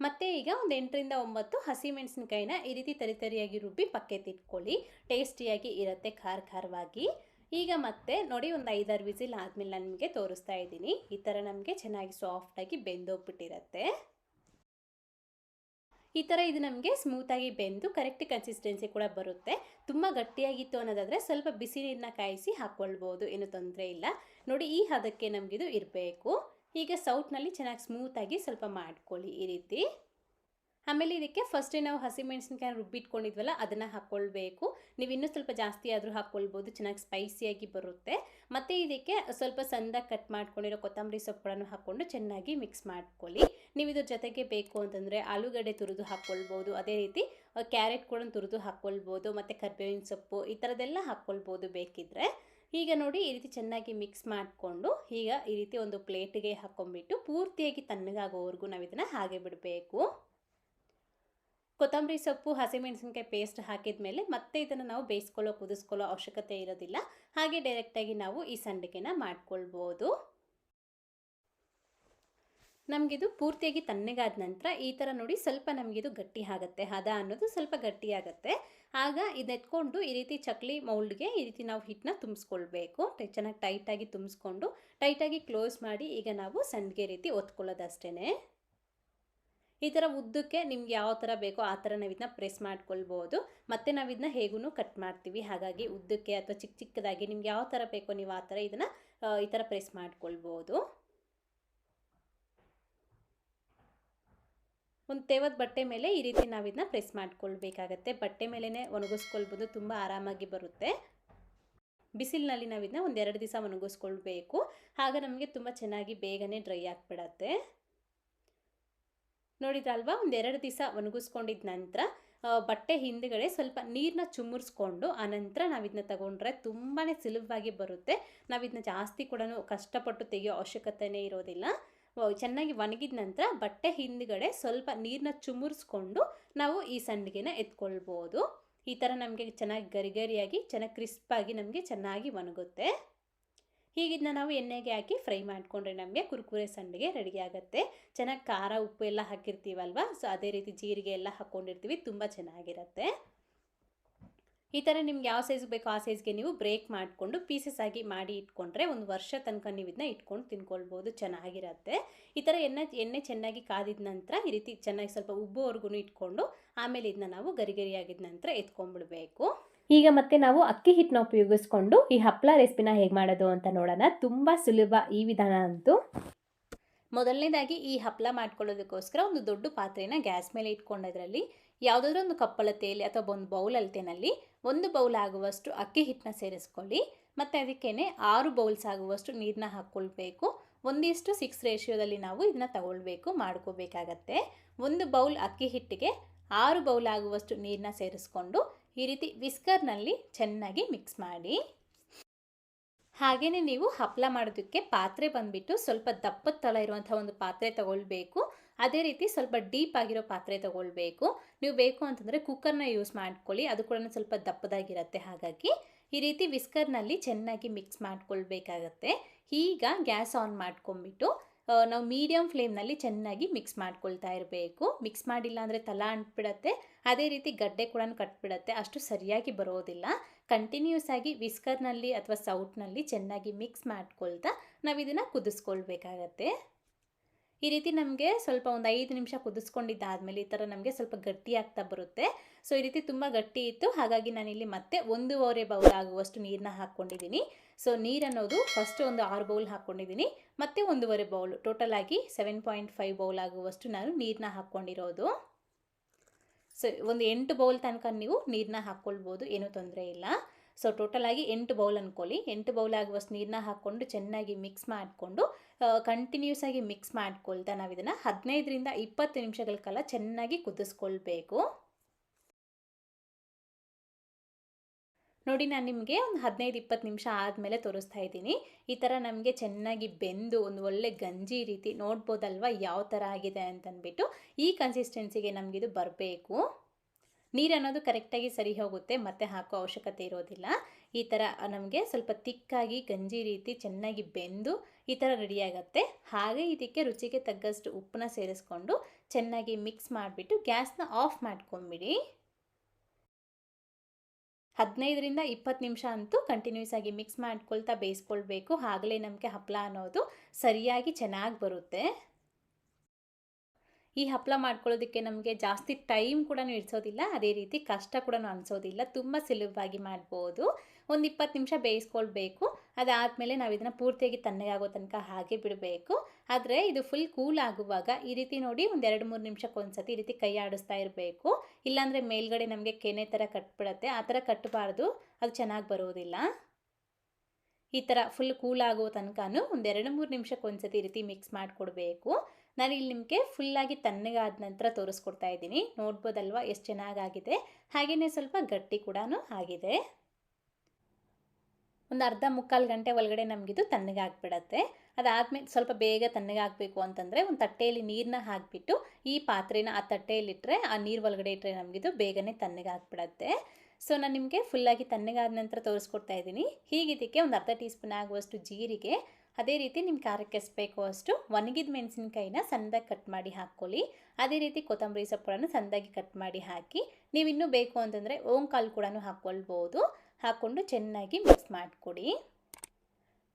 ಮತ್ತು ಈಗ ಒಂದು ಎಂಟರಿಂದ ಒಂಬತ್ತು ಹಸಿಮೆಣಸಿನ್ಕಾಯಿನ ಈ ರೀತಿ ತರಿತರಿಯಾಗಿ ರುಬ್ಬಿ ಪಕ್ಕೆತ್ತಿಟ್ಕೊಳ್ಳಿ ಟೇಸ್ಟಿಯಾಗಿ ಇರುತ್ತೆ ಖಾರ ಖಾರವಾಗಿ. ಈಗ ಮತ್ತೆ ನೋಡಿ ಒಂದು ಐದಾರು ವಿಸಿಲ್ ಆದಮೇಲೆ ನಾನು ನಿಮಗೆ ತೋರಿಸ್ತಾ ಇದ್ದೀನಿ. ಈ ಥರ ನಮಗೆ ಚೆನ್ನಾಗಿ ಸಾಫ್ಟಾಗಿ ಬೆಂದೋಗ್ಬಿಟ್ಟಿರತ್ತೆ. ಈ ಥರ ಇದು ನಮಗೆ ಸ್ಮೂತಾಗಿ ಬೆಂದು ಕರೆಕ್ಟ್ ಕನ್ಸಿಸ್ಟೆನ್ಸಿ ಕೂಡ ಬರುತ್ತೆ. ತುಂಬ ಗಟ್ಟಿಯಾಗಿತ್ತು ಅನ್ನೋದಾದರೆ ಸ್ವಲ್ಪ ಬಿಸಿ ನೀರನ್ನ ಕಾಯಿಸಿ ಹಾಕ್ಕೊಳ್ಬೋದು ಏನೂ ತೊಂದರೆ ಇಲ್ಲ. ನೋಡಿ ಈ ಹದಕ್ಕೆ ನಮಗಿದು ಇರಬೇಕು. ಈಗ ಸೌಟ್ನಲ್ಲಿ ಚೆನ್ನಾಗಿ ಸ್ಮೂತಾಗಿ ಸ್ವಲ್ಪ ಮಾಡ್ಕೊಳ್ಳಿ ಈ ರೀತಿ. ಆಮೇಲೆ ಇದಕ್ಕೆ ಫಸ್ಟೇ ನಾವು ಹಸಿಮೆಣಸಿನ್ಕಾಯಿ ರುಬ್ಬಿಟ್ಕೊಂಡಿದ್ವಲ್ಲ, ಅದನ್ನು ಹಾಕ್ಕೊಳ್ಬೇಕು ನೀವು ಇನ್ನೂ ಸ್ವಲ್ಪ ಜಾಸ್ತಿ ಆದರೂ ಹಾಕ್ಕೊಳ್ಬೋದು ಚೆನ್ನಾಗಿ ಸ್ಪೈಸಿಯಾಗಿ ಬರುತ್ತೆ. ಮತ್ತು ಇದಕ್ಕೆ ಸ್ವಲ್ಪ ಸಂದಾಗಿ ಕಟ್ ಮಾಡ್ಕೊಂಡಿರೋ ಕೊತ್ತಂಬರಿ ಸೊಪ್ಪುಗಳನ್ನು ಹಾಕ್ಕೊಂಡು ಚೆನ್ನಾಗಿ ಮಿಕ್ಸ್ ಮಾಡ್ಕೊಳ್ಳಿ. ನೀವು ಇದ್ರ ಜೊತೆಗೆ ಬೇಕು ಅಂತಂದರೆ ಆಲೂಗಡ್ಡೆ ತುರಿದು ಹಾಕ್ಕೊಳ್ಬೋದು ಅದೇ ರೀತಿ ಕ್ಯಾರೆಟ್ ಕೂಡ ತುರಿದು ಹಾಕ್ಕೊಳ್ಬೋದು ಮತ್ತು ಕರ್ಬೇವಿನ ಸೊಪ್ಪು ಈ ಥರದ್ದೆಲ್ಲ ಹಾಕ್ಕೊಳ್ಬೋದು ಬೇಕಿದ್ದರೆ ಈಗ ನೋಡಿ, ಈ ರೀತಿ ಚೆನ್ನಾಗಿ ಮಿಕ್ಸ್ ಮಾಡಿಕೊಂಡು ಈಗ ಈ ರೀತಿ ಒಂದು ಪ್ಲೇಟಿಗೆ ಹಾಕ್ಕೊಂಡ್ಬಿಟ್ಟು ಪೂರ್ತಿಯಾಗಿ ತಣ್ಣಗಾಗೋವರೆಗೂ ನಾವು ಇದನ್ನು ಹಾಗೆ ಬಿಡಬೇಕು. ಕೊತ್ತಂಬರಿ ಸೊಪ್ಪು ಹಸಿಮೆಣಸಿನ್ಕಾಯಿ ಪೇಸ್ಟ್ ಹಾಕಿದ ಮೇಲೆ ಮತ್ತೆ ಇದನ್ನು ನಾವು ಬೇಯಿಸ್ಕೊಳ್ಳೋ, ಕುದಿಸ್ಕೊಳ್ಳೋ ಅವಶ್ಯಕತೆ ಇರೋದಿಲ್ಲ. ಹಾಗೆ ಡೈರೆಕ್ಟಾಗಿ ನಾವು ಈ ಸಂಡಿಗೆನ ಮಾಡ್ಕೊಳ್ಬೋದು. ನಮಗಿದು ಪೂರ್ತಿಯಾಗಿ ತಣ್ಣಗಾದ ನಂತರ ಈ ಥರ ನೋಡಿ ಸ್ವಲ್ಪ ನಮಗಿದು ಗಟ್ಟಿ ಆಗುತ್ತೆ. ಹದ ಅನ್ನೋದು ಸ್ವಲ್ಪ ಗಟ್ಟಿ ಆಗುತ್ತೆ. ಆಗ ಇದೆತ್ಕೊಂಡು ಈ ರೀತಿ ಚಕ್ಲಿ ಮೌಲ್ಡ್ಗೆ ಈ ರೀತಿ ನಾವು ಹಿಟ್ಟನ್ನ ತುಂಬಿಸ್ಕೊಳ್ಬೇಕು. ಚೆನ್ನಾಗಿ ಟೈಟಾಗಿ ತುಂಬಿಸ್ಕೊಂಡು ಟೈಟಾಗಿ ಕ್ಲೋಸ್ ಮಾಡಿ ಈಗ ನಾವು ಸಂಡಿಗೆ ರೀತಿ ಒತ್ಕೊಳ್ಳೋದಷ್ಟೇ ಈ ಥರ ಉದ್ದಕ್ಕೆ ನಿಮ್ಗೆ ಯಾವ ಥರ ಬೇಕೋ ಆ ಥರ ನಾವು ಇದನ್ನ ಪ್ರೆಸ್ ಮಾಡ್ಕೊಳ್ಬೋದು. ಮತ್ತು ನಾವು ಇದನ್ನ ಹೇಗೂ ಕಟ್ ಮಾಡ್ತೀವಿ. ಹಾಗಾಗಿ ಉದ್ದಕ್ಕೆ ಅಥವಾ ಚಿಕ್ಕ ಚಿಕ್ಕದಾಗಿ ನಿಮ್ಗೆ ಯಾವ ಥರ ಬೇಕೋ ನೀವು ಆ ಥರ ಇದನ್ನು ಈ ಥರ ಪ್ರೆಸ್ ಮಾಡ್ಕೊಳ್ಬೋದು. ಒಂದು ತೇವದ ಬಟ್ಟೆ ಮೇಲೆ ಈ ರೀತಿ ನಾವು ಇದನ್ನ ಪ್ರೆಸ್ ಮಾಡ್ಕೊಳ್ಬೇಕಾಗತ್ತೆ. ಬಟ್ಟೆ ಮೇಲೇ ಒಣಗಿಸ್ಕೊಳ್ಬೋದು. ತುಂಬ ಆರಾಮಾಗಿ ಬರುತ್ತೆ. ಬಿಸಿಲಿನಲ್ಲಿ ನಾವು ಇದನ್ನ ಒಂದೆರಡು ದಿವಸ ಒಣಗಿಸ್ಕೊಳ್ಬೇಕು. ಆಗ ನಮಗೆ ತುಂಬ ಚೆನ್ನಾಗಿ ಬೇಗನೆ ಡ್ರೈ ಆಗಿಬಿಡತ್ತೆ. ನೋಡಿದ್ರಲ್ವಾ? ಒಂದೆರಡು ದಿವಸ ಒಣಗಿಸ್ಕೊಂಡಿದ ನಂತರ ಬಟ್ಟೆ ಹಿಂದುಗಡೆ ಸ್ವಲ್ಪ ನೀರನ್ನ ಚುಮುರಿಸ್ಕೊಂಡು ಆನಂತರ ನಾವು ಇದನ್ನ ತಗೊಂಡ್ರೆ ತುಂಬಾ ಸುಲಭವಾಗಿ ಬರುತ್ತೆ. ನಾವು ಇದನ್ನ ಜಾಸ್ತಿ ಕೂಡ ಕಷ್ಟಪಟ್ಟು ತೆಗೆಯೋ ಅವಶ್ಯಕತೆನೇ ಇರೋದಿಲ್ಲ. ಚೆನ್ನಾಗಿ ಒಣಗಿದ ನಂತರ ಬಟ್ಟೆ ಹಿಂದುಗಡೆ ಸ್ವಲ್ಪ ನೀರನ್ನ ಚುಮುರಿಸ್ಕೊಂಡು ನಾವು ಈ ಸಂಡಿಗೆನ ಎತ್ಕೊಳ್ಬೋದು. ಈ ಥರ ನಮಗೆ ಚೆನ್ನಾಗಿ ಗರಿಗರಿಯಾಗಿ, ಚೆನ್ನಾಗಿ ಕ್ರಿಸ್ಪಾಗಿ ನಮಗೆ ಚೆನ್ನಾಗಿ ಒಣಗುತ್ತೆ. ಹೀಗಿದ್ನ ನಾವು ಎಣ್ಣೆಗೆ ಹಾಕಿ ಫ್ರೈ ಮಾಡಿಕೊಂಡ್ರೆ ನಮಗೆ ಕುರ್ಕುರೆ ಸಂಡಿಗೆ ರೆಡಿ ಆಗುತ್ತೆ. ಚೆನ್ನಾಗಿ ಖಾರ ಉಪ್ಪು ಎಲ್ಲ ಹಾಕಿರ್ತೀವಲ್ವ? ಸೊ ಅದೇ ರೀತಿ ಜೀರಿಗೆ ಎಲ್ಲ ಹಾಕ್ಕೊಂಡಿರ್ತೀವಿ ತುಂಬ ಚೆನ್ನಾಗಿರುತ್ತೆ. ಈ ಥರ ನಿಮ್ಗೆ ಯಾವ ಸೈಜ್ ಬೇಕೋ ಆ ಸೈಜ್ಗೆ ನೀವು ಬ್ರೇಕ್ ಮಾಡಿಕೊಂಡು ಪೀಸಸ್ ಆಗಿ ಮಾಡಿ ಇಟ್ಕೊಂಡ್ರೆ ಒಂದು ವರ್ಷ ತನಕ ನೀವು ಇದನ್ನ ಇಟ್ಕೊಂಡು ತಿನ್ಕೊಳ್ಬೋದು, ಚೆನ್ನಾಗಿರುತ್ತೆ. ಈ ಥರ ಎಣ್ಣೆ ಎಣ್ಣೆ ಚೆನ್ನಾಗಿ ಕಾದಿದ ನಂತರ ಈ ರೀತಿ ಚೆನ್ನಾಗಿ ಸ್ವಲ್ಪ ಉಬ್ಬುವರೆಗೂ ಇಟ್ಕೊಂಡು ಆಮೇಲೆ ಇದನ್ನ ನಾವು ಗರಿಗರಿಯಾಗಿದ ನಂತರ ಎತ್ಕೊಂಡ್ಬಿಡ್ಬೇಕು ಈಗ ಮತ್ತೆ ನಾವು ಅಕ್ಕಿ ಹಿಟ್ಟನ್ನ ಉಪಯೋಗಿಸ್ಕೊಂಡು ಈ ಹಪ್ಪಳ ರೆಸಿಪಿನ ಹೇಗೆ ಮಾಡೋದು ಅಂತ ನೋಡೋಣ. ತುಂಬ ಸುಲಭ ಈ ವಿಧಾನ ಅಂತೂ. ಮೊದಲನೇದಾಗಿ ಈ ಹಪ್ಪಳ ಮಾಡ್ಕೊಳ್ಳೋದಕ್ಕೋಸ್ಕರ ಒಂದು ದೊಡ್ಡ ಪಾತ್ರೆನ ಗ್ಯಾಸ್ ಮೇಲೆ ಇಟ್ಕೊಂಡದ್ರಲ್ಲಿ ಯಾವುದಾದ್ರೂ ಒಂದು ಕಪ್ಪಳತೆಯಲ್ಲಿ ಅಥವಾ ಒಂದು ಬೌಲ್ ಅಳತೆನಲ್ಲಿ ಒಂದು ಬೌಲ್ ಆಗುವಷ್ಟು ಅಕ್ಕಿ ಹಿಟ್ಟನ್ನ ಸೇರಿಸ್ಕೊಳ್ಳಿ. ಮತ್ತು ಅದಕ್ಕೇ ಆರು ಬೌಲ್ಸ್ ಆಗುವಷ್ಟು ನೀರನ್ನ ಹಾಕ್ಕೊಳ್ಬೇಕು. ಒಂದಿಷ್ಟು ಸಿಕ್ಸ್ ರೇಷಿಯೋದಲ್ಲಿ ನಾವು ಇದನ್ನ ತಗೊಳ್ಬೇಕು, ಮಾಡ್ಕೋಬೇಕಾಗತ್ತೆ. ಒಂದು ಬೌಲ್ ಅಕ್ಕಿ ಹಿಟ್ಟಿಗೆ ಆರು ಬೌಲ್ ಆಗುವಷ್ಟು ನೀರನ್ನ ಸೇರಿಸ್ಕೊಂಡು ಈ ರೀತಿ ವಿಸ್ಕರ್ನಲ್ಲಿ ಚೆನ್ನಾಗಿ ಮಿಕ್ಸ್ ಮಾಡಿ. ಹಾಗೆಯೇ ನೀವು ಹಪ್ಪಳ ಮಾಡೋದಕ್ಕೆ ಪಾತ್ರೆ ಬಂದುಬಿಟ್ಟು ಸ್ವಲ್ಪ ದಪ್ಪದ ತಳ ಇರುವಂಥ ಒಂದು ಪಾತ್ರೆ ತಗೊಳ್ಬೇಕು. ಅದೇ ರೀತಿ ಸ್ವಲ್ಪ ಡೀಪ್ ಆಗಿರೋ ಪಾತ್ರೆ ತಗೊಳ್ಬೇಕು. ನೀವು ಬೇಕು ಅಂತಂದರೆ ಕುಕ್ಕರ್ನ ಯೂಸ್ ಮಾಡ್ಕೊಳ್ಳಿ. ಅದು ಕೂಡ ಸ್ವಲ್ಪ ದಪ್ಪದಾಗಿರುತ್ತೆ ಹಾಗಾಗಿ. ಈ ರೀತಿ ವಿಸ್ಕರ್ನಲ್ಲಿ ಚೆನ್ನಾಗಿ ಮಿಕ್ಸ್ ಮಾಡ್ಕೊಳ್ಬೇಕಾಗತ್ತೆ. ಈಗ ಗ್ಯಾಸ್ ಆನ್ ಮಾಡ್ಕೊಂಬಿಟ್ಟು ನಾವು ಮೀಡಿಯಮ್ ಫ್ಲೇಮ್ನಲ್ಲಿ ಚೆನ್ನಾಗಿ ಮಿಕ್ಸ್ ಮಾಡ್ಕೊಳ್ತಾ ಇರಬೇಕು. ಮಿಕ್ಸ್ ಮಾಡಿಲ್ಲ ಅಂದರೆ ತಲ ಅಂಟ್ಬಿಡತ್ತೆ. ಅದೇ ರೀತಿ ಗಡ್ಡೆ ಕೂಡ ಕಟ್ಬಿಡತ್ತೆ. ಅಷ್ಟು ಸರಿಯಾಗಿ ಬರೋದಿಲ್ಲ. ಕಂಟಿನ್ಯೂಸ್ ಆಗಿ ವಿಸ್ಕರ್ನಲ್ಲಿ ಅಥವಾ ಸೌಟ್ನಲ್ಲಿ ಚೆನ್ನಾಗಿ ಮಿಕ್ಸ್ ಮಾಡ್ಕೊಳ್ತಾ ನಾವು ಇದನ್ನು ಕುದಿಸ್ಕೊಳ್ಬೇಕಾಗತ್ತೆ. ಈ ರೀತಿ ನಮಗೆ ಸ್ವಲ್ಪ ಒಂದು ಐದು ನಿಮಿಷ ಕುದಿಸ್ಕೊಂಡಿದ್ದಾದಮೇಲೆ ಈ ಥರ ನಮಗೆ ಸ್ವಲ್ಪ ಗಟ್ಟಿ ಆಗ್ತಾ ಬರುತ್ತೆ. ಸೊ ಈ ರೀತಿ ತುಂಬ ಗಟ್ಟಿ ಇತ್ತು. ಹಾಗಾಗಿ ನಾನಿಲ್ಲಿ ಮತ್ತೆ ಒಂದೂವರೆ ಬೌಲ್ ಆಗುವಷ್ಟು ನೀರನ್ನ ಹಾಕ್ಕೊಂಡಿದ್ದೀನಿ. ಸೊ ನೀರನ್ನೋದು ಫಸ್ಟ್ ಒಂದು ಆರು ಬೌಲ್ ಹಾಕ್ಕೊಂಡಿದ್ದೀನಿ ಮತ್ತು ಒಂದೂವರೆ ಬೌಲ್ ಟೋಟಲ್ ಆಗಿ ಸೆವೆನ್ ಪಾಯಿಂಟ್ ಫೈವ್ ಬೌಲ್ ಆಗುವಷ್ಟು ನಾನು ನೀರನ್ನ ಹಾಕ್ಕೊಂಡಿರೋದು. ಸೊ ಒಂದು ಎಂಟು ಬೌಲ್ ತನಕ ನೀವು ನೀರನ್ನ ಹಾಕ್ಕೊಳ್ಬೋದು. ಏನೂ ತೊಂದರೆ ಇಲ್ಲ. ಸೊ ಆಗಿ ಎಂಟು ಬೌಲ್ ಅಂದ್ಕೊಳ್ಳಿ ಎಂಟು ಬೌಲ್ ಆಗುವಷ್ಟು ನೀರನ್ನ ಹಾಕ್ಕೊಂಡು ಚೆನ್ನಾಗಿ ಮಿಕ್ಸ್ ಮಾಡಿಕೊಂಡು ಕಂಟಿನ್ಯೂಸ್ ಆಗಿ ಮಿಕ್ಸ್ ಮಾಡ್ಕೊಳ್ತಾ ನಾವು ಇದನ್ನು ಹದಿನೈದರಿಂದ ಇಪ್ಪತ್ತು ನಿಮಿಷಗಳ ಕಾಲ ಚೆನ್ನಾಗಿ ಕುದಿಸ್ಕೊಳ್ಬೇಕು. ನೋಡಿ, ನಾನು ನಿಮಗೆ ಒಂದು ಹದಿನೈದು, ಇಪ್ಪತ್ತು ನಿಮಿಷ ಆದಮೇಲೆ ತೋರಿಸ್ತಾ ಇದ್ದೀನಿ. ಈ ಥರ ನಮಗೆ ಚೆನ್ನಾಗಿ ಬೆಂದು ಒಂದು ಒಳ್ಳೆ ಗಂಜಿ ರೀತಿ ನೋಡ್ಬೋದಲ್ವ ಯಾವ ಥರ ಆಗಿದೆ ಅಂತಂದ್ಬಿಟ್ಟು ಈ ಕನ್ಸಿಸ್ಟೆನ್ಸಿಗೆ ನಮಗಿದು ಬರಬೇಕು. ನೀರು ಅನ್ನೋದು ಕರೆಕ್ಟಾಗಿ ಸರಿ ಹೋಗುತ್ತೆ, ಮತ್ತೆ ಹಾಕೋ ಅವಶ್ಯಕತೆ ಇರೋದಿಲ್ಲ. ಈ ಥರ ನಮಗೆ ಸ್ವಲ್ಪ ತಿಕ್ಕಾಗಿ ಗಂಜಿ ರೀತಿ ಚೆನ್ನಾಗಿ ಬೆಂದು ಈ ಥರ ರೆಡಿಯಾಗತ್ತೆ ಹಾಗೆ ಇದಕ್ಕೆ ರುಚಿಗೆ ತಗ್ಗಷ್ಟು ಉಪ್ಪನ್ನ ಸೇರಿಸ್ಕೊಂಡು ಚೆನ್ನಾಗಿ ಮಿಕ್ಸ್ ಮಾಡಿಬಿಟ್ಟು ಗ್ಯಾಸ್ನ ಆಫ್ ಮಾಡ್ಕೊಂಬಿಡಿ. ಹದಿನೈದರಿಂದ ಇಪ್ಪತ್ತು ನಿಮಿಷ ಅಂತೂ ಕಂಟಿನ್ಯೂಸ್ ಆಗಿ ಮಿಕ್ಸ್ ಮಾಡ್ಕೊಳ್ತಾ ಬೇಯಿಸ್ಕೊಳ್ಬೇಕು. ಆಗಲೇ ನಮಗೆ ಹಪ್ಪಳ ಅನ್ನೋದು ಸರಿಯಾಗಿ ಚೆನ್ನಾಗಿ ಬರುತ್ತೆ. ಈ ಹಪ್ಪಳ ಮಾಡ್ಕೊಳ್ಳೋದಕ್ಕೆ ನಮಗೆ ಜಾಸ್ತಿ ಟೈಮ್ ಕೂಡ ಇಡಿಸೋದಿಲ್ಲ ಅದೇ ರೀತಿ ಕಷ್ಟ ಕೂಡ ಅನಿಸೋದಿಲ್ಲ ತುಂಬ ಸುಲಭವಾಗಿ ಮಾಡ್ಬೋದು. ಒಂದು ಇಪ್ಪತ್ತು ನಿಮಿಷ ಬೇಯಿಸ್ಕೊಳ್ಬೇಕು. ಅದಾದಮೇಲೆ ನಾವು ಇದನ್ನು ಪೂರ್ತಿಯಾಗಿ ತಣ್ಣಗಾಗೋ ತನಕ ಹಾಗೆ ಬಿಡಬೇಕು. ಆದರೆ ಇದು ಫುಲ್ ಕೂಲ್ ಆಗುವಾಗ ಈ ರೀತಿ ನೋಡಿ ಒಂದು ಎರಡು ಮೂರು ನಿಮಿಷಕ್ಕೊಂದ್ಸತಿ ಈ ರೀತಿ ಕೈ ಆಡಿಸ್ತಾ ಇರಬೇಕು. ಇಲ್ಲಾಂದರೆ ಮೇಲ್ಗಡೆ ನಮಗೆ ಕೆನೆ ಥರ ಕಟ್ಬಿಡತ್ತೆ. ಆ ಥರ ಕಟ್ಟಬಾರ್ದು ಅದು ಚೆನ್ನಾಗಿ ಬರೋದಿಲ್ಲ. ಈ ಥರ ಫುಲ್ ಕೂಲ್ ಆಗೋ ತನಕನೂ ಒಂದು ಎರಡು ಮೂರು ನಿಮಿಷಕ್ಕೊಂದ್ಸತಿ ಈ ರೀತಿ ಮಿಕ್ಸ್ ಮಾಡಿಕೊಡ್ಬೇಕು. ನಾನು ಇಲ್ಲಿ ನಿಮಗೆ ಫುಲ್ಲಾಗಿ ತಣ್ಣಗಾದ ನಂತರ ತೋರಿಸ್ಕೊಡ್ತಾ ಇದ್ದೀನಿ. ನೋಡ್ಬೋದಲ್ವ? ಎಷ್ಟು ಚೆನ್ನಾಗಾಗಿದೆ? ಹಾಗೆಯೇ ಸ್ವಲ್ಪ ಗಟ್ಟಿ ಕೂಡ ಆಗಿದೆ. ಒಂದು ಅರ್ಧ ಮುಕ್ಕಾಲು ಗಂಟೆ ಒಳಗಡೆ ನಮಗಿದು ತಣ್ಣಗಾಗ್ಬಿಡತ್ತೆ. ಅದಾದಮೇಲೆ ಸ್ವಲ್ಪ ಬೇಗ ತಣ್ಣಗಾಗಬೇಕು ಅಂತಂದರೆ ಒಂದು ತಟ್ಟೆಯಲ್ಲಿ ನೀರನ್ನ ಹಾಕಿಬಿಟ್ಟು ಈ ಪಾತ್ರೆನ ಆ ತಟ್ಟೆಯಲ್ಲಿಟ್ಟರೆ ಆ ನೀರು ಒಳಗಡೆ ಇಟ್ಟರೆ ನಮಗಿದು ಬೇಗನೆ ತಣ್ಣಗಾಗ್ಬಿಡತ್ತೆ. ಸೊ ನಾನು ನಿಮಗೆ ಫುಲ್ಲಾಗಿ ತಣ್ಣಗಾದ ನಂತರ ತೋರಿಸ್ಕೊಡ್ತಾ ಇದ್ದೀನಿ. ಹೀಗಿದ್ದಕ್ಕೆ ಒಂದು ಅರ್ಧ ಟೀ ಸ್ಪೂನ್ ಆಗುವಷ್ಟು ಜೀರಿಗೆ, ಅದೇ ರೀತಿ ನಿಮ್ಮ ಖಾರಕ್ಕೆ ಎಷ್ಟು ಬೇಕೋ ಅಷ್ಟು ಒಣಗಿದ ಮೆಣಸಿನ್ಕಾಯಿನ ಸಣ್ಣದಾಗಿ ಕಟ್ ಮಾಡಿ ಹಾಕ್ಕೊಳ್ಳಿ. ಅದೇ ರೀತಿ ಕೊತ್ತಂಬರಿ ಸೊಪ್ಪನ್ನು ಸಣ್ಣದಾಗಿ ಕಟ್ ಮಾಡಿ ಹಾಕಿ ನೀವು ಇನ್ನೂ ಬೇಕು ಅಂತಂದರೆ ಓಂಕಾಳು ಕೂಡ ಹಾಕ್ಕೊಳ್ಬೋದು. ಹಾಕ್ಕೊಂಡು ಚೆನ್ನಾಗಿ ಮಿಕ್ಸ್ ಮಾಡಿಕೊಡಿ.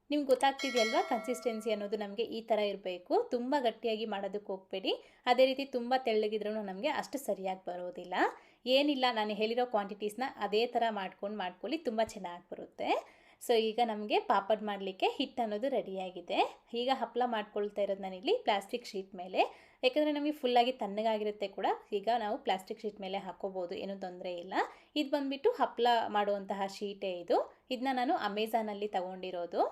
ನಿಮ್ಗೆ ಗೊತ್ತಾಗ್ತಿದೆಯಲ್ವಾ ಕನ್ಸಿಸ್ಟೆನ್ಸಿ ಅನ್ನೋದು ನಮಗೆ ಈ ಥರ ಇರಬೇಕು. ತುಂಬ ಗಟ್ಟಿಯಾಗಿ ಮಾಡೋದಕ್ಕೆ ಹೋಗಬೇಡಿ. ಅದೇ ರೀತಿ ತುಂಬ ತೆಳ್ಳಗಿದ್ರೂ ನಮಗೆ ಅಷ್ಟು ಸರಿಯಾಗಿ ಬರೋದಿಲ್ಲ. ಏನಿಲ್ಲ, ನಾನು ಹೇಳಿರೋ ಕ್ವಾಂಟಿಟೀಸ್ನ ಅದೇ ಥರ ಮಾಡ್ಕೊಂಡು ಮಾಡ್ಕೊಳ್ಳಿ, ತುಂಬ ಚೆನ್ನಾಗಿ ಬರುತ್ತೆ. ಸೊ ಈಗ ನಮಗೆ ಪಾಪಡ್ ಮಾಡಲಿಕ್ಕೆ ಹಿಟ್ಟು ಅನ್ನೋದು ರೆಡಿಯಾಗಿದೆ ಈಗ ಹಪ್ಪಳ ಮಾಡ್ಕೊಳ್ತಾ ಇರೋದು ನಾನಿಲ್ಲಿ ಪ್ಲಾಸ್ಟಿಕ್ ಶೀಟ್ ಮೇಲೆ. ಯಾಕಂದರೆ ನಮಗೆ ಫುಲ್ಲಾಗಿ ತಣ್ಣಗಾಗಿರುತ್ತೆ ಕೂಡ. ಈಗ ನಾವು ಪ್ಲಾಸ್ಟಿಕ್ ಶೀಟ್ ಮೇಲೆ ಹಾಕೋಬೋದು, ಏನೂ ತೊಂದರೆ ಇಲ್ಲ. ಇದು ಬಂದುಬಿಟ್ಟು ಹಪ್ಪಳ ಮಾಡುವಂತಹ ಶೀಟೇ ಇದು. ಇದನ್ನ ನಾನು ಅಮೆಝಾನಲ್ಲಿ ತಗೊಂಡಿರೋದು.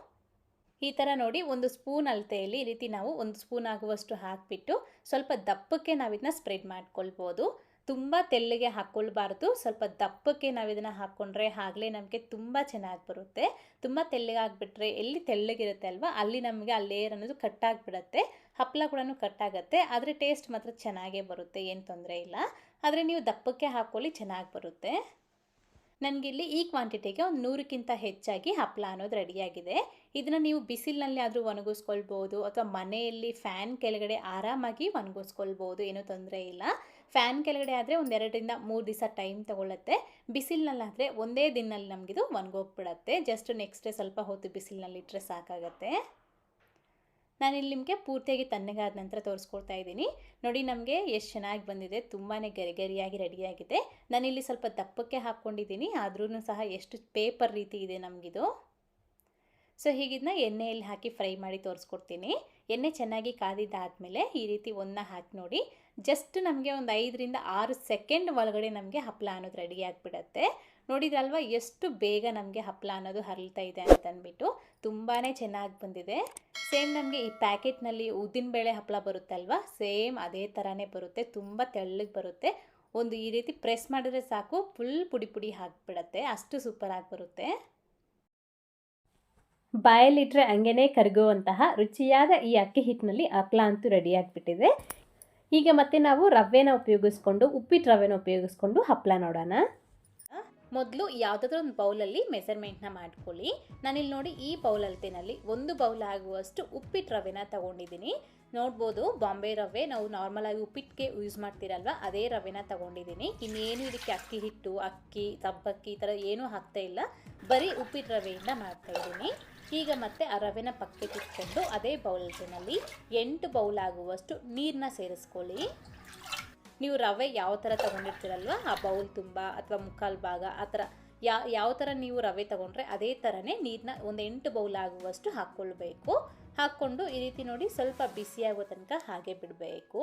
ಈ ಥರ ನೋಡಿ ಒಂದು ಸ್ಪೂನ್ ಅಳತೆಯಲ್ಲಿ ಈ ರೀತಿ ನಾವು ಒಂದು ಸ್ಪೂನ್ ಆಗುವಷ್ಟು ಹಾಕಿಬಿಟ್ಟು ಸ್ವಲ್ಪ ದಪ್ಪಕ್ಕೆ ನಾವು ಇದನ್ನ ಸ್ಪ್ರೆಡ್ ಮಾಡ್ಕೊಳ್ಬೋದು. ತುಂಬ ತೆಳ್ಳಗೆ ಹಾಕ್ಕೊಳ್ಬಾರ್ದು ಸ್ವಲ್ಪ ದಪ್ಪಕ್ಕೆ ನಾವು ಇದನ್ನು ಹಾಕ್ಕೊಂಡ್ರೆ ಆಗಲೇ ನಮಗೆ ತುಂಬ ಚೆನ್ನಾಗಿ ಬರುತ್ತೆ. ತುಂಬ ತೆಳ್ಳಗೆ ಆಗಿಬಿಟ್ರೆ ಎಲ್ಲಿ ತೆಳ್ಳಗಿರುತ್ತೆ ಅಲ್ವಾ? ಅಲ್ಲಿ ನಮಗೆ ಆ ಲೇಯರ್ ಅನ್ನೋದು ಕಟ್ಟಾಗಿಬಿಡುತ್ತೆ ಹಪ್ಪಳ ಕೂಡ ಕಟ್ಟಾಗತ್ತೆ ಆದರೆ ಟೇಸ್ಟ್ ಮಾತ್ರ ಚೆನ್ನಾಗೇ ಬರುತ್ತೆ. ಏನು ತೊಂದರೆ ಇಲ್ಲ. ಆದರೆ ನೀವು ದಪ್ಪಕ್ಕೆ ಹಾಕ್ಕೊಳ್ಳಿ ಚೆನ್ನಾಗಿ ಬರುತ್ತೆ. ನನಗಿಲ್ಲಿ ಈ ಕ್ವಾಂಟಿಟಿಗೆ ಒಂದು ನೂರಕ್ಕಿಂತ ಹೆಚ್ಚಾಗಿ ಹಪ್ಪಳ ಅನ್ನೋದು ರೆಡಿಯಾಗಿದೆ ಇದನ್ನು ನೀವು ಬಿಸಿಲಿನಲ್ಲಿ ಆದರೂ ಒಣಗಿಸ್ಕೊಳ್ಬೋದು ಅಥವಾ ಮನೆಯಲ್ಲಿ ಫ್ಯಾನ್ ಕೆಳಗಡೆ ಆರಾಮಾಗಿ ಒಣಗಿಸ್ಕೊಳ್ಬೋದು, ಏನೂ ತೊಂದರೆ ಇಲ್ಲ. ಫ್ಯಾನ್ ಕೆಳಗಡೆ ಆದರೆ ಒಂದೆರಡರಿಂದ ಮೂರು ದಿವಸ ಟೈಮ್ ತೊಗೊಳುತ್ತೆ. ಬಿಸಿಲಿನಲ್ಲಾದರೆ ಒಂದೇ ದಿನದಲ್ಲಿ ನಮಗಿದು ಒಣಗೋಗ್ಬಿಡತ್ತೆ. ಜಸ್ಟ್ ನೆಕ್ಸ್ಟ್ ಡೇ ಸ್ವಲ್ಪ ಹೊತ್ತು ಬಿಸಿಲಿನಲ್ಲಿ ಇಟ್ಟರೆ ಸಾಕಾಗತ್ತೆ. ನಾನಿಲ್ಲಿ ನಿಮಗೆ ಪೂರ್ತಿಯಾಗಿ ತಣ್ಣಗಾದ ನಂತರ ತೋರಿಸ್ಕೊಡ್ತಾ ಇದ್ದೀನಿ. ನೋಡಿ ನಮಗೆ ಎಷ್ಟು ಚೆನ್ನಾಗಿ ಬಂದಿದೆ. ತುಂಬಾ ಗರಿ ಗರಿಯಾಗಿ ರೆಡಿಯಾಗಿದೆ ನಾನಿಲ್ಲಿ ಸ್ವಲ್ಪ ದಪ್ಪಕ್ಕೆ ಹಾಕ್ಕೊಂಡಿದ್ದೀನಿ. ಆದ್ರೂ ಸಹ ಎಷ್ಟು ಪೇಪರ್ ರೀತಿ ಇದೆ ನಮಗಿದು. ಸೊ ಹೀಗಿದನ್ನ ಎಣ್ಣೆಯಲ್ಲಿ ಹಾಕಿ ಫ್ರೈ ಮಾಡಿ ತೋರಿಸ್ಕೊಡ್ತೀನಿ. ಎಣ್ಣೆ ಚೆನ್ನಾಗಿ ಕಾದಿದ್ದಾದಮೇಲೆ ಈ ರೀತಿ ಒಂದನ್ನ ಹಾಕಿ ನೋಡಿ. ಜಸ್ಟ್ ನಮಗೆ ಒಂದು ಐದರಿಂದ ಆರು ಸೆಕೆಂಡ್ ಒಳಗಡೆ ನಮಗೆ ಹಪ್ಪಳ ಅನ್ನೋದು ರೆಡಿ ಆಗಿಬಿಡತ್ತೆ. ನೋಡಿದ್ರಲ್ವ, ಎಷ್ಟು ಬೇಗ ನಮಗೆ ಹಪ್ಪಳ ಅನ್ನೋದು ಹರಳ್ತಾ ಇದೆ ಅಂತಂದ್ಬಿಟ್ಟು ತುಂಬಾ ಚೆನ್ನಾಗಿ ಬಂದಿದೆ. ಸೇಮ್ ನಮಗೆ ಈ ಪ್ಯಾಕೆಟ್ನಲ್ಲಿ ಉದ್ದಿನಬೇಳೆ ಹಪ್ಪಳ ಬರುತ್ತಲ್ವ, ಸೇಮ್ ಅದೇ ಥರನೇ ಬರುತ್ತೆ, ತುಂಬ ತೆಳ್ಳಗೆ ಬರುತ್ತೆ. ಒಂದು ಈ ರೀತಿ ಪ್ರೆಸ್ ಮಾಡಿದ್ರೆ ಸಾಕು, ಫುಲ್ ಪುಡಿ ಪುಡಿ ಹಾಕಿಬಿಡತ್ತೆ ಅಷ್ಟು ಸೂಪರಾಗಿ ಬರುತ್ತೆ. ಬಾಯಲ್ಲಿಟ್ಟರೆ ಹಂಗೇನೆ ಕರಗುವಂತಹ ರುಚಿಯಾದ ಈ ಅಕ್ಕಿ ಹಿಟ್ಟಿನಲ್ಲಿ ಹಪ್ಪಳ ಅಂತೂ ರೆಡಿ ಆಗಿಬಿಟ್ಟಿದೆ. ಈಗ ಮತ್ತೆ ನಾವು ರವೆನ ಉಪಯೋಗಿಸ್ಕೊಂಡು, ಉಪ್ಪಿಟ್ಟು ರವೆನ ಉಪಯೋಗಿಸ್ಕೊಂಡು ಹಪ್ಪಳ ನೋಡೋಣ. ಮೊದಲು ಯಾವುದಾದ್ರೂ ಒಂದು ಬೌಲಲ್ಲಿ ಮೆಸರ್ಮೆಂಟ್ನ ಮಾಡ್ಕೊಳ್ಳಿ. ನಾನಿಲ್ಲಿ ನೋಡಿ ಈ ಬೌಲ್ ಅಳತೆನಲ್ಲಿ ಒಂದು ಬೌಲ್ ಆಗುವಷ್ಟು ಉಪ್ಪಿಟ್ಟು ರವೆನ ತಗೊಂಡಿದ್ದೀನಿ. ನೋಡ್ಬೋದು ಬಾಂಬೆ ರವೆ, ನಾವು ನಾರ್ಮಲಾಗಿ ಉಪ್ಪಿಟ್ಟಿಗೆ ಯೂಸ್ ಮಾಡ್ತೀರಲ್ವ, ಅದೇ ರವೆನ ತಗೊಂಡಿದ್ದೀನಿ. ಇನ್ನೇನು ಇದಕ್ಕೆ ಅಕ್ಕಿ ಹಿಟ್ಟು, ಅಕ್ಕಿ ಸಬ್ಬಕ್ಕಿ ಈ ಥರ ಏನೂ ಹಾಕ್ತಾ ಇಲ್ಲ. ಬರೀ ಉಪ್ಪಿಟ್ಟು ರವೆಯಿಂದ ಮಾಡ್ತಾ ಇದ್ದೀನಿ. ಈಗ ಮತ್ತೆ ಆ ರವೆನ ಪಕ್ಕಕ್ಕೆ ಇಟ್ಕೊಂಡು ಅದೇ ಬೌಲ್ನಲ್ಲಿ ಎಂಟು ಬೌಲ್ ಆಗುವಷ್ಟು ನೀರನ್ನ ಸೇರಿಸ್ಕೊಳ್ಳಿ. ನೀವು ರವೆ ಯಾವ ಥರ ತೊಗೊಂಡಿರ್ತೀರಲ್ವ? ಆ ಬೌಲ್ ತುಂಬ ಅಥವಾ ಮುಕ್ಕಾಲು ಭಾಗ, ಆ ಥರ ಯಾ, ಯಾವ ಥರ ನೀವು ರವೆ ತೊಗೊಂಡ್ರೆ ಅದೇ ಥರನೇ ನೀರನ್ನ ಒಂದು ಎಂಟು ಬೌಲ್ ಆಗುವಷ್ಟು ಹಾಕ್ಕೊಳ್ಬೇಕು ಹಾಕ್ಕೊಂಡು ಈ ರೀತಿ ನೋಡಿ ಸ್ವಲ್ಪ ಬಿಸಿ ಆಗೋ ತನಕ ಹಾಗೆ ಬಿಡಬೇಕು.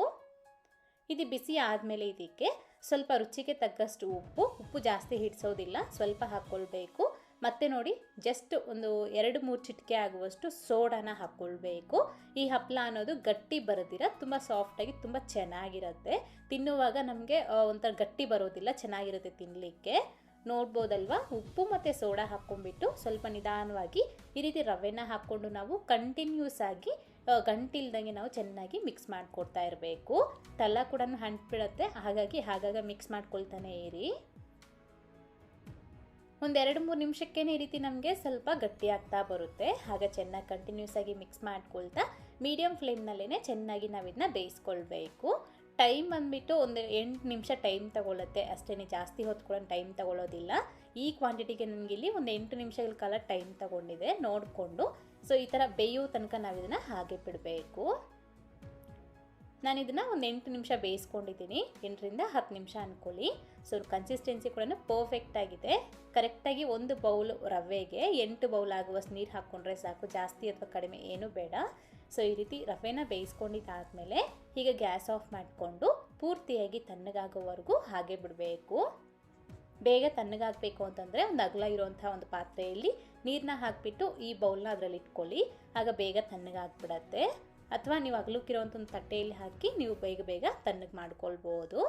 ಇದು ಬಿಸಿ ಆದಮೇಲೆ ಇದಕ್ಕೆ ಸ್ವಲ್ಪ ರುಚಿಗೆ ತಕ್ಕಷ್ಟು ಉಪ್ಪು ಉಪ್ಪು ಜಾಸ್ತಿ ಹಿಡಿಸೋದಿಲ್ಲ, ಸ್ವಲ್ಪ ಹಾಕ್ಕೊಳ್ಬೇಕು ಮತ್ತೆ ನೋಡಿ ಜಸ್ಟ್ ಒಂದು ಎರಡು ಮೂರು ಚಿಟಿಕೆ ಆಗುವಷ್ಟು ಸೋಡಾನ ಹಾಕ್ಕೊಳ್ಬೇಕು ಈ ಹಪ್ಪಳ ಅನ್ನೋದು ಗಟ್ಟಿ ಬರೋದಿರ, ತುಂಬ ಸಾಫ್ಟಾಗಿ ತುಂಬ ಚೆನ್ನಾಗಿರುತ್ತೆ. ತಿನ್ನುವಾಗ ನಮಗೆ ಒಂಥರ ಗಟ್ಟಿ ಬರೋದಿಲ್ಲ, ಚೆನ್ನಾಗಿರುತ್ತೆ ತಿನ್ನಲಿಕ್ಕೆ ನೋಡ್ಬೋದಲ್ವಾ? ಉಪ್ಪು ಮತ್ತು ಸೋಡಾ ಹಾಕ್ಕೊಂಡ್ಬಿಟ್ಟು ಸ್ವಲ್ಪ ನಿಧಾನವಾಗಿ ಈ ರೀತಿ ರವೆನ ಹಾಕ್ಕೊಂಡು ನಾವು ಕಂಟಿನ್ಯೂಸ್ ಆಗಿ ಗಂಟಿಲ್ದಂಗೆ ನಾವು ಚೆನ್ನಾಗಿ ಮಿಕ್ಸ್ ಮಾಡಿಕೊಡ್ತಾ ಇರಬೇಕು. ತಲ ಕೂಡ ಹಂಟ್ಬಿಡತ್ತೆ ಹಾಗಾಗಿ ಹಾಗಾಗ ಮಿಕ್ಸ್ ಮಾಡ್ಕೊಳ್ತಾನೆ ಇರಿ. ಒಂದೆರಡು ಮೂರು ನಿಮಿಷಕ್ಕೇ ಈ ರೀತಿ ನಮಗೆ ಸ್ವಲ್ಪ ಗಟ್ಟಿ ಆಗ್ತಾ ಬರುತ್ತೆ. ಆಗ ಚೆನ್ನಾಗಿ ಕಂಟಿನ್ಯೂಸ್ ಆಗಿ ಮಿಕ್ಸ್ ಮಾಡ್ಕೊಳ್ತಾ ಮೀಡಿಯಮ್ ಫ್ಲೇಮ್ನಲ್ಲೇ ಚೆನ್ನಾಗಿ ನಾವು ಇದನ್ನ ಬೇಯಿಸ್ಕೊಳ್ಬೇಕು. ಟೈಮ್ ಬಂದುಬಿಟ್ಟು ಒಂದು ಎಂಟು ನಿಮಿಷ ಟೈಮ್ ತಗೊಳ್ಳುತ್ತೆ ಅಷ್ಟೇ ಜಾಸ್ತಿ ಹೊತ್ಕೊಳ್ಳೋ ಟೈಮ್ ತಗೊಳ್ಳೋದಿಲ್ಲ ಈ ಕ್ವಾಂಟಿಟಿಗೆ ನನಗಿಲ್ಲಿ ಒಂದು ಎಂಟು ನಿಮಿಷಗಳ ಕಾಲ ಟೈಮ್ ತಗೊಂಡಿದೆ. ನೋಡಿಕೊಂಡು. ಸೊ ಈ ಥರ ಬೇಯೋ ತನಕ ನಾವು ಇದನ್ನು ಹಾಗೆ ಬಿಡಬೇಕು. ನಾನು ಇದನ್ನು ಒಂದು ಎಂಟು ನಿಮಿಷ ಬೇಯಿಸ್ಕೊಂಡಿದ್ದೀನಿ. ಎಂಟರಿಂದ ಹತ್ತು ನಿಮಿಷ ಅಂದ್ಕೊಳ್ಳಿ ಸೊ ಕನ್ಸಿಸ್ಟೆನ್ಸಿ ಕೂಡ ಪರ್ಫೆಕ್ಟ್ ಆಗಿದೆ. ಕರೆಕ್ಟಾಗಿ ಒಂದು ಬೌಲ್ ರವೆಗೆ ಎಂಟು ಬೌಲ್ ಆಗುವಷ್ಟು ನೀರು ಹಾಕ್ಕೊಂಡ್ರೆ ಸಾಕು. ಜಾಸ್ತಿ ಅಥವಾ ಕಡಿಮೆ ಏನೂ ಬೇಡ. ಸೊ ಈ ರೀತಿ ರವೆನ ಬೇಯಿಸ್ಕೊಂಡಿದ್ದಾದಮೇಲೆ ಈಗ ಗ್ಯಾಸ್ ಆಫ್ ಮಾಡಿಕೊಂಡು ಪೂರ್ತಿಯಾಗಿ ತಣ್ಣಗಾಗೋವರೆಗೂ ಹಾಗೆ ಬಿಡಬೇಕು. ಬೇಗ ತಣ್ಣಗಾಗಬೇಕು ಅಂತಂದರೆ ಒಂದು ಅಗಲ ಇರುವಂಥ ಒಂದು ಪಾತ್ರೆಯಲ್ಲಿ ನೀರನ್ನ ಹಾಕಿಬಿಟ್ಟು ಈ ಬೌಲ್ನ ಅದರಲ್ಲಿ ಇಟ್ಕೊಳ್ಳಿ. ಆಗ ಬೇಗ ತಣ್ಣಗಾಗ್ಬಿಡತ್ತೆ. ಅಥವಾ ನೀವು ಅಗಲಕ್ಕಿರೋವಂಥ ಒಂದು ತಟ್ಟೆಯಲ್ಲಿ ಹಾಕಿ ನೀವು ಬೇಗ ಬೇಗ ತಣ್ಣಗೆ ಮಾಡ್ಕೊಳ್ಬೋದು.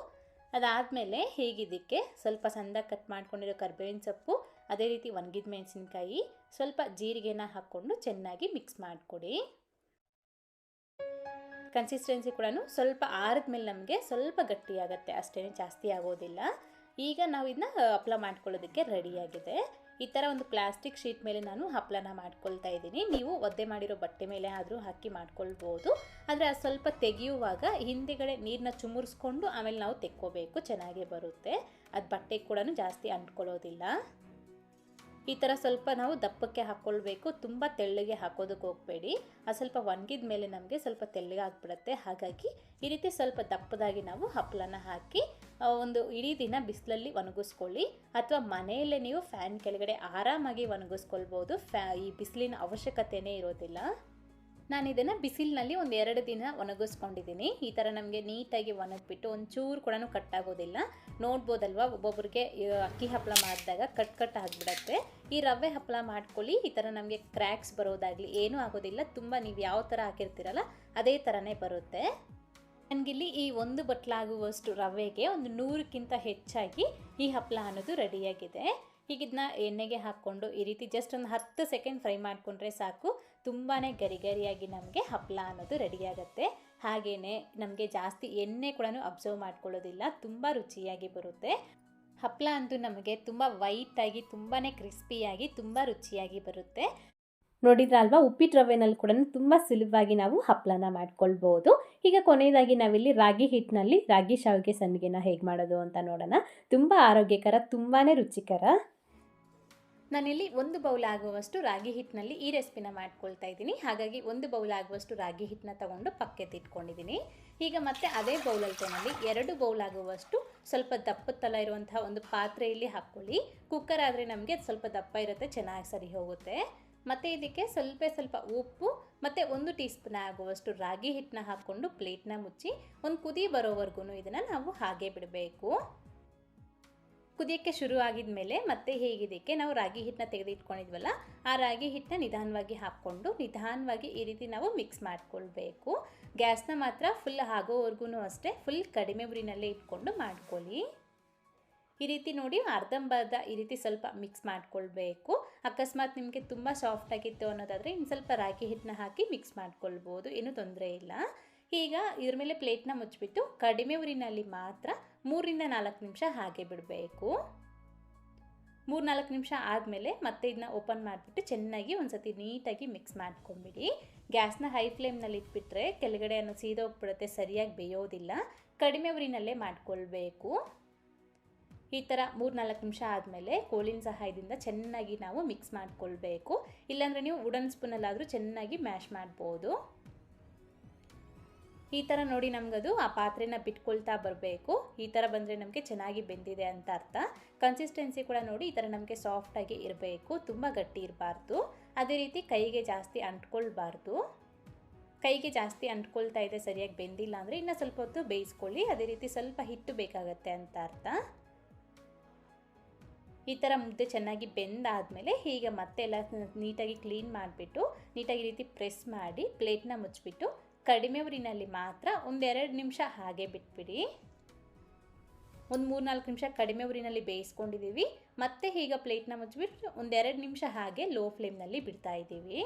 ಅದಾದಮೇಲೆ ಹೀಗಿದ್ದಕ್ಕೆ? ಸ್ವಲ್ಪ ಸಣ್ಣದಾಗಿ ಕಟ್ ಮಾಡ್ಕೊಂಡಿರೋ ಕರ್ಬೇವಿನ ಸೊಪ್ಪು, ಅದೇ ರೀತಿ ಒಣಗಿದ ಮೆಣಸಿನ್ಕಾಯಿ, ಸ್ವಲ್ಪ ಜೀರಿಗೆನ ಹಾಕ್ಕೊಂಡು ಚೆನ್ನಾಗಿ ಮಿಕ್ಸ್ ಮಾಡಿಕೊಡಿ. ಕನ್ಸಿಸ್ಟೆನ್ಸಿ ಕೂಡ ಸ್ವಲ್ಪ ಆರಿದ ಮೇಲೆ ನಮಗೆ ಸ್ವಲ್ಪ ಗಟ್ಟಿಯಾಗತ್ತೆ ಅಷ್ಟೇ ಜಾಸ್ತಿ ಆಗೋದಿಲ್ಲ. ಈಗ ನಾವು ಇದನ್ನ ಹಪ್ಪಳ ಮಾಡ್ಕೊಳ್ಳೋದಕ್ಕೆ ರೆಡಿಯಾಗಿದೆ ಈ ಥರ ಒಂದು ಪ್ಲಾಸ್ಟಿಕ್ ಶೀಟ್ ಮೇಲೆ ನಾನು ಹಪ್ಪಳನ ಮಾಡ್ಕೊಳ್ತಾ ಇದ್ದೀನಿ. ನೀವು ಒದ್ದೆ ಮಾಡಿರೋ ಬಟ್ಟೆ ಮೇಲೆ ಆದರೂ ಹಾಕಿ ಮಾಡ್ಕೊಳ್ಬೋದು. ಆದರೆ ಅದು ಸ್ವಲ್ಪ ತೆಗೆಯುವಾಗ ಹಿಂದೆಗಡೆ ನೀರನ್ನ ಚುಮುರಿಸ್ಕೊಂಡು ಆಮೇಲೆ ನಾವು ತೆಕ್ಕೋಬೇಕು. ಚೆನ್ನಾಗೇ ಬರುತ್ತೆ. ಅದು ಬಟ್ಟೆ ಕೂಡ ಜಾಸ್ತಿ ಅಂಟ್ಕೊಳ್ಳೋದಿಲ್ಲ. ಈ ಥರ ಸ್ವಲ್ಪ ನಾವು ದಪ್ಪಕ್ಕೆ ಹಾಕ್ಕೊಳ್ಬೇಕು ತುಂಬ ತೆಳ್ಳಗೆ ಹಾಕೋದಕ್ಕೆ ಹೋಗಬೇಡಿ. ಅದು ಸ್ವಲ್ಪ ಒಣಗಿದ ಮೇಲೆ ನಮಗೆ ಸ್ವಲ್ಪ ತೆಳ್ಳಗೆ ಆಗಿಬಿಡುತ್ತೆ. ಹಾಗಾಗಿ ಈ ರೀತಿ ಸ್ವಲ್ಪ ದಪ್ಪದಾಗಿ ನಾವು ಹಪ್ಪಳನ ಹಾಕಿ ಒಂದು ಇಡೀ ದಿನ ಬಿಸಿಲಲ್ಲಿ ಒಣಗಿಸ್ಕೊಳ್ಳಿ. ಅಥವಾ ಮನೆಯಲ್ಲೇ ನೀವು ಫ್ಯಾನ್ ಕೆಳಗಡೆ ಆರಾಮಾಗಿ ಒಣಗಿಸ್ಕೊಳ್ಬೋದು. ಫ್ಯಾ, ಈ ಬಿಸಿಲಿನ ಅವಶ್ಯಕತೆಯೇ ಇರೋದಿಲ್ಲ. ನಾನು ಇದನ್ನು ಬಿಸಿಲಿನಲ್ಲಿ ಒಂದು ಎರಡು ದಿನ ಒಣಗಿಸ್ಕೊಂಡಿದ್ದೀನಿ. ಈ ಥರ ನಮಗೆ ನೀಟಾಗಿ ಒಣಗಿಬಿಟ್ಟು ಒಂಚೂರು ಕೂಡ ಕಟ್ಟಾಗೋದಿಲ್ಲ ನೋಡ್ಬೋದಲ್ವ? ಒಬ್ಬೊಬ್ರಿಗೆ ಅಕ್ಕಿ ಹಪ್ಪಳ ಮಾಡಿದಾಗ ಕಟ್ ಕಟ್ ಆಗಿಬಿಡತ್ತೆ. ಈ ರವೆ ಹಪ್ಪಳ ಮಾಡ್ಕೊಳ್ಳಿ. ಈ ಥರ ನಮಗೆ ಕ್ರ್ಯಾಕ್ಸ್ ಬರೋದಾಗಲಿ ಏನೂ ಆಗೋದಿಲ್ಲ. ತುಂಬ ನೀವು ಯಾವ ಥರ ಹಾಕಿರ್ತೀರಲ್ಲ, ಅದೇ ಥರನೇ ಬರುತ್ತೆ. ನನಗಿಲ್ಲಿ ಈ ಒಂದು ಬಟ್ಲಾಗುವಷ್ಟು ರವೆಗೆ ಒಂದು ನೂರಕ್ಕಿಂತ ಹೆಚ್ಚಾಗಿ ಈ ಹಪ್ಪಳ ಅನ್ನೋದು ರೆಡಿಯಾಗಿದೆ. ಈಗ ಇದನ್ನ ಎಣ್ಣೆಗೆ ಹಾಕ್ಕೊಂಡು ಈ ರೀತಿ ಜಸ್ಟ್ ಒಂದು ಹತ್ತು ಸೆಕೆಂಡ್ ಫ್ರೈ ಮಾಡಿಕೊಂಡ್ರೆ ಸಾಕು. ತುಂಬಾ ಗರಿ ಗರಿಯಾಗಿ ನಮಗೆ ಹಪ್ಪಳ ಅನ್ನೋದು ರೆಡಿಯಾಗುತ್ತೆ ಹಾಗೆಯೇ ನಮಗೆ ಜಾಸ್ತಿ ಎಣ್ಣೆ ಕೂಡ ಅಬ್ಸರ್ವ್ ಮಾಡ್ಕೊಳ್ಳೋದಿಲ್ಲ, ತುಂಬ ರುಚಿಯಾಗಿ ಬರುತ್ತೆ. ಹಪ್ಪಳ ಅಂತೂ ನಮಗೆ ತುಂಬ ವೈಟಾಗಿ ತುಂಬಾ ಕ್ರಿಸ್ಪಿಯಾಗಿ ತುಂಬ ರುಚಿಯಾಗಿ ಬರುತ್ತೆ. ನೋಡಿದ್ರಲ್ವಾ ಉಪ್ಪಿಟ್ಟು ರವೆನಲ್ಲಿ ಕೂಡ ತುಂಬ ಸುಲಭವಾಗಿ ನಾವು ಹಪ್ಪಳನ ಮಾಡ್ಕೊಳ್ಬೋದು. ಈಗ ಕೊನೆಯದಾಗಿ ನಾವಿಲ್ಲಿ ರಾಗಿ ಹಿಟ್ಟಿನಲ್ಲಿ ರಾಗಿ ಶಾವಿಗೆ ಸಂಡಿಗೆನ ಹೇಗೆ ಮಾಡೋದು ಅಂತ ನೋಡೋಣ. ತುಂಬ ಆರೋಗ್ಯಕರ ತುಂಬಾ ರುಚಿಕರ. ನಾನಿಲ್ಲಿ ಒಂದು ಬೌಲ್ ಆಗುವಷ್ಟು ರಾಗಿ ಹಿಟ್ಟಿನಲ್ಲಿ ಈ ರೆಸಿಪಿನ ಮಾಡ್ಕೊಳ್ತಾ ಇದ್ದೀನಿ. ಹಾಗಾಗಿ ಒಂದು ಬೌಲ್ ಆಗುವಷ್ಟು ರಾಗಿ ಹಿಟ್ಟನ್ನ ತಗೊಂಡು ಪಕ್ಕಕ್ಕೆ ಇಟ್ಕೊಂಡಿದ್ದೀನಿ. ಈಗ ಮತ್ತೆ ಅದೇ ಬೌಲಲ್ಟನಲ್ಲಿ ಎರಡು ಬೌಲ್ ಆಗುವಷ್ಟು ಸ್ವಲ್ಪ ದಪ್ಪತ್ತಲ ಇರುವಂತಹ ಒಂದು ಪಾತ್ರೆಯಲ್ಲಿ ಹಾಕ್ಕೊಳ್ಳಿ. ಕುಕ್ಕರ್ ಆದರೆ ನಮಗೆ ಸ್ವಲ್ಪ ದಪ್ಪ ಇರುತ್ತೆ, ಚೆನ್ನಾಗಿ ಸರಿ ಹೋಗುತ್ತೆ. ಮತ್ತು ಇದಕ್ಕೆ ಸ್ವಲ್ಪ ಸ್ವಲ್ಪ ಉಪ್ಪು, ಮತ್ತು ಒಂದು ಟೀ ಸ್ಪೂನ್ ಆಗುವಷ್ಟು ರಾಗಿ ಹಿಟ್ಟನ್ನ ಹಾಕ್ಕೊಂಡು ಪ್ಲೇಟ್ನ ಮುಚ್ಚಿ ಒಂದು ಕುದಿ ಬರೋವರೆಗೂ ಇದನ್ನು ನಾವು ಹಾಗೆ ಬಿಡಬೇಕು. ಕುದಿಯೋಕ್ಕೆ ಶುರು ಆಗಿದ ಮೇಲೆ ಮತ್ತೆ ಹೇಗಿದಕ್ಕೆ ನಾವು ರಾಗಿ ಹಿಟ್ಟನ್ನ ತೆಗೆದಿಟ್ಕೊಂಡಿದ್ವಲ್ಲ, ಆ ರಾಗಿ ಹಿಟ್ಟನ್ನ ನಿಧಾನವಾಗಿ ಹಾಕ್ಕೊಂಡು ನಿಧಾನವಾಗಿ ಈ ರೀತಿ ನಾವು ಮಿಕ್ಸ್ ಮಾಡ್ಕೊಳ್ಬೇಕು. ಗ್ಯಾಸ್ನ ಮಾತ್ರ ಫುಲ್ ಆಗೋವರೆಗೂ ಅಷ್ಟೇ ಫುಲ್ ಕಡಿಮೆ ಉರಿನಲ್ಲೇ ಇಟ್ಕೊಂಡು ಮಾಡ್ಕೊಳ್ಳಿ. ಈ ರೀತಿ ನೋಡಿ ಅರ್ಧಂಬರ್ಧ ಈ ರೀತಿ ಸ್ವಲ್ಪ ಮಿಕ್ಸ್ ಮಾಡ್ಕೊಳ್ಬೇಕು. ಅಕಸ್ಮಾತ್ ನಿಮಗೆ ತುಂಬ ಸಾಫ್ಟ್ ಆಗಿತ್ತು ಅನ್ನೋದಾದರೆ ಇನ್ನು ಸ್ವಲ್ಪ ರಾಗಿ ಹಿಟ್ಟನ್ನ ಹಾಕಿ ಮಿಕ್ಸ್ ಮಾಡ್ಕೊಳ್ಬೋದು, ಏನೂ ತೊಂದರೆ ಇಲ್ಲ. ಈಗ ಇದ್ರ ಮೇಲೆ ಪ್ಲೇಟ್ನ ಮುಚ್ಚಿಬಿಟ್ಟು ಕಡಿಮೆ ಉರಿನಲ್ಲಿ ಮಾತ್ರ ಮೂರಿಂದ ನಾಲ್ಕು ನಿಮಿಷ ಹಾಗೆ ಬಿಡಬೇಕು. ಮೂರು ನಾಲ್ಕು ನಿಮಿಷ ಆದಮೇಲೆ ಮತ್ತೆ ಇದನ್ನ ಓಪನ್ ಮಾಡಿಬಿಟ್ಟು ಚೆನ್ನಾಗಿ ಒಂದು ಸತಿ ನೀಟಾಗಿ ಮಿಕ್ಸ್ ಮಾಡ್ಕೊಂಬಿಡಿ. ಗ್ಯಾಸ್ನ ಹೈ ಫ್ಲೇಮ್ನಲ್ಲಿ ಇಟ್ಬಿಟ್ರೆ ಕೆಳಗಡೆ ಅನ್ನೋ ಸೀದೋಗ್ಬಿಡುತ್ತೆ ಸರಿಯಾಗಿ ಬೇಯೋದಿಲ್ಲ. ಕಡಿಮೆ ಉರಿನಲ್ಲೇ ಮಾಡ್ಕೊಳ್ಬೇಕು. ಈ ಥರ ಮೂರು ನಾಲ್ಕು ನಿಮಿಷ ಆದಮೇಲೆ ಕೋಳಿನ ಸಹಾಯದಿಂದ ಚೆನ್ನಾಗಿ ನಾವು ಮಿಕ್ಸ್ ಮಾಡ್ಕೊಳ್ಬೇಕು. ಇಲ್ಲಾಂದರೆ ನೀವು ವುಡನ್ ಸ್ಪೂನಲ್ಲಾದರೂ ಚೆನ್ನಾಗಿ ಮ್ಯಾಶ್ ಮಾಡ್ಬೋದು. ಈ ಥರ ನೋಡಿ ನಮಗದು ಆ ಪಾತ್ರೆನ ಬಿಟ್ಕೊಳ್ತಾ ಬರಬೇಕು. ಈ ಥರ ಬಂದರೆ ನಮಗೆ ಚೆನ್ನಾಗಿ ಬೆಂದಿದೆ ಅಂತ ಅರ್ಥ. ಕನ್ಸಿಸ್ಟೆನ್ಸಿ ಕೂಡ ನೋಡಿ ಈ ಥರ ನಮಗೆ ಸಾಫ್ಟಾಗಿ ಇರಬೇಕು. ತುಂಬ ಗಟ್ಟಿ ಇರಬಾರ್ದು. ಅದೇ ರೀತಿ ಕೈಗೆ ಜಾಸ್ತಿ ಅಂಟ್ಕೊಳ್ಬಾರ್ದು. ಕೈಗೆ ಜಾಸ್ತಿ ಅಂಟ್ಕೊಳ್ತಾ ಇದೆ ಸರಿಯಾಗಿ ಬೆಂದಿಲ್ಲ ಅಂದರೆ ಇನ್ನು ಸ್ವಲ್ಪ ಹೊತ್ತು ಬೇಯಿಸ್ಕೊಳ್ಳಿ. ಅದೇ ರೀತಿ ಸ್ವಲ್ಪ ಹಿಟ್ಟು ಬೇಕಾಗತ್ತೆ ಅಂತ ಅರ್ಥ. ಈ ಥರ ಮುದ್ದೆ ಚೆನ್ನಾಗಿ ಬೆಂದಾದಮೇಲೆ ಹೀಗೆ ಮತ್ತೆ ಎಲ್ಲ ನೀಟಾಗಿ ಕ್ಲೀನ್ ಮಾಡಿಬಿಟ್ಟು, ನೀಟಾಗಿ ರೀತಿ ಪ್ರೆಸ್ ಮಾಡಿ ಪ್ಲೇಟ್ನ ಮುಚ್ಚಿಬಿಟ್ಟು ಕಡಿಮೆ ಉರಿನಲ್ಲಿ ಮಾತ್ರ ಒಂದೆರಡು ನಿಮಿಷ ಹಾಗೆ ಬಿಟ್ಬಿಡಿ. ಒಂದು ಮೂರು ನಾಲ್ಕು ನಿಮಿಷ ಕಡಿಮೆ ಉರಿನಲ್ಲಿ ಬೇಯಿಸ್ಕೊಂಡಿದ್ದೀವಿ. ಮತ್ತೆ ಈಗ ಪ್ಲೇಟ್ನ ಮುಚ್ಚಿಬಿಟ್ಟು ಒಂದೆರಡು ನಿಮಿಷ ಹಾಗೆ ಲೋ ಫ್ಲೇಮ್ನಲ್ಲಿ ಬಿಡ್ತಾ ಇದ್ದೀವಿ.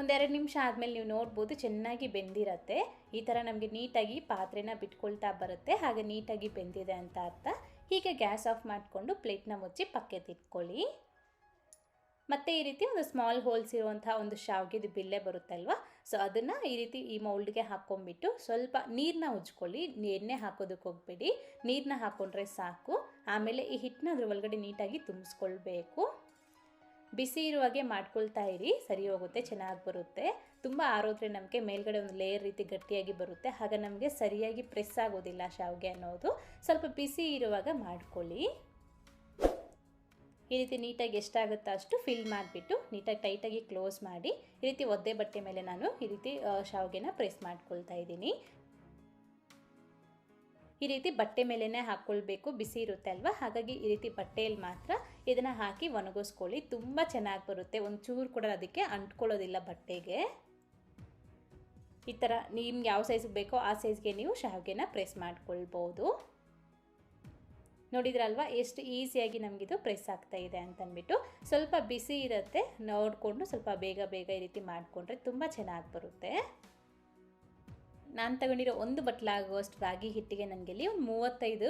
ಒಂದೆರಡು ನಿಮಿಷ ಆದಮೇಲೆ ನೀವು ನೋಡ್ಬೋದು ಚೆನ್ನಾಗಿ ಬೆಂದಿರತ್ತೆ. ಈ ಥರ ನಮಗೆ ನೀಟಾಗಿ ಪಾತ್ರೆನ ಬಿಟ್ಕೊಳ್ತಾ ಬರುತ್ತೆ. ಹಾಗೆ ನೀಟಾಗಿ ಬೆಂದಿದೆ ಅಂತ ಅರ್ಥ. ಹೀಗೆ ಗ್ಯಾಸ್ ಆಫ್ ಮಾಡಿಕೊಂಡು ಪ್ಲೇಟ್ನ ಮುಚ್ಚಿ ಪಕ್ಕಕ್ಕೆ ತಿಟ್ಕೊಳ್ಳಿ ಮತ್ತು ಈ ರೀತಿ ಒಂದು ಸ್ಮಾಲ್ ಹೋಲ್ಸ್ ಇರುವಂಥ ಒಂದು ಶಾವಿಗೆದು ಬಿಲ್ಲೆ ಬರುತ್ತಲ್ವ? ಸೊ ಅದನ್ನು ಈ ರೀತಿ ಈ ಮೌಲ್ಡ್ಗೆ ಹಾಕ್ಕೊಂಬಿಟ್ಟು ಸ್ವಲ್ಪ ನೀರನ್ನ ಉಜ್ಕೊಳ್ಳಿ. ಎಣ್ಣೆ ಹಾಕೋದಕ್ಕೆ ಹೋಗ್ಬೇಡಿ. ನೀರನ್ನ ಹಾಕ್ಕೊಂಡ್ರೆ ಸಾಕು. ಆಮೇಲೆ ಈ ಹಿಟ್ಟನ್ನ ಅದ್ರ ಒಳಗಡೆ ನೀಟಾಗಿ ತುಂಬಿಸ್ಕೊಳ್ಬೇಕು. ಬಿಸಿ ಇರುವಾಗೆ ಮಾಡ್ಕೊಳ್ತಾ ಇರಿ. ಸರಿ ಹೋಗುತ್ತೆ, ಚೆನ್ನಾಗಿ ಬರುತ್ತೆ. ತುಂಬ ಆರೋದ್ರೆ ನಮಗೆ ಮೇಲ್ಗಡೆ ಒಂದು ಲೇಯರ್ ರೀತಿ ಗಟ್ಟಿಯಾಗಿ ಬರುತ್ತೆ. ಹಾಗೆ ನಮಗೆ ಸರಿಯಾಗಿ ಪ್ರೆಸ್ ಆಗೋದಿಲ್ಲ ಶಾವಿಗೆ ಅನ್ನೋದು. ಸ್ವಲ್ಪ ಬಿಸಿ ಇರುವಾಗ ಮಾಡ್ಕೊಳ್ಳಿ. ಈ ರೀತಿ ನೀಟಾಗಿ ಎಷ್ಟಾಗುತ್ತೋ ಅಷ್ಟು ಫಿಲ್ ಮಾಡಿಬಿಟ್ಟು ನೀಟಾಗಿ ಟೈಟಾಗಿ ಕ್ಲೋಸ್ ಮಾಡಿ ಈ ರೀತಿ ಒದ್ದೆ ಬಟ್ಟೆ ಮೇಲೆ ನಾನು ಈ ರೀತಿ ಶಾವಿಗೆನ ಪ್ರೆಸ್ ಮಾಡ್ಕೊಳ್ತಾ ಇದ್ದೀನಿ. ಈ ರೀತಿ ಬಟ್ಟೆ ಮೇಲೇ ಹಾಕ್ಕೊಳ್ಬೇಕು, ಬಿಸಿ ಇರುತ್ತೆ ಅಲ್ವಾ? ಹಾಗಾಗಿ ಈ ರೀತಿ ಬಟ್ಟೆಯಲ್ಲಿ ಮಾತ್ರ ಇದನ್ನು ಹಾಕಿ ಒಣಗಿಸ್ಕೊಳ್ಳಿ. ತುಂಬ ಚೆನ್ನಾಗಿ ಬರುತ್ತೆ. ಒಂದು ಚೂರು ಕೂಡ ಅದಕ್ಕೆ ಅಂಟ್ಕೊಳ್ಳೋದಿಲ್ಲ ಬಟ್ಟೆಗೆ. ಈ ಥರ ನಿಮ್ಗೆ ಯಾವ ಸೈಜ್ಗೆ ಬೇಕೋ ಆ ಸೈಜ್ಗೆ ನೀವು ಶಾವಿಗೆನ ಪ್ರೆಸ್ ಮಾಡ್ಕೊಳ್ಬೋದು. ನೋಡಿದ್ರಲ್ವಾ? ಎಷ್ಟು ಈಸಿಯಾಗಿ ನಮಗಿದು ಪ್ರೆಸ್ ಆಗ್ತಾ ಇದೆ ಅಂತಂದ್ಬಿಟ್ಟು ಸ್ವಲ್ಪ ಬಿಸಿ ಇರುತ್ತೆ, ನೋಡಿಕೊಂಡು ಸ್ವಲ್ಪ ಬೇಗ ಬೇಗ ಈ ರೀತಿ ಮಾಡಿಕೊಂಡ್ರೆ ತುಂಬ ಚೆನ್ನಾಗಿ ಬರುತ್ತೆ. ನಾನು ತಗೊಂಡಿರೋ ಒಂದು ಬಟ್ಲಾಗುವಷ್ಟು ರಾಗಿ ಹಿಟ್ಟಿಗೆ ನನಗೆ ಇಲ್ಲಿ ಒಂದು ಮೂವತ್ತೈದು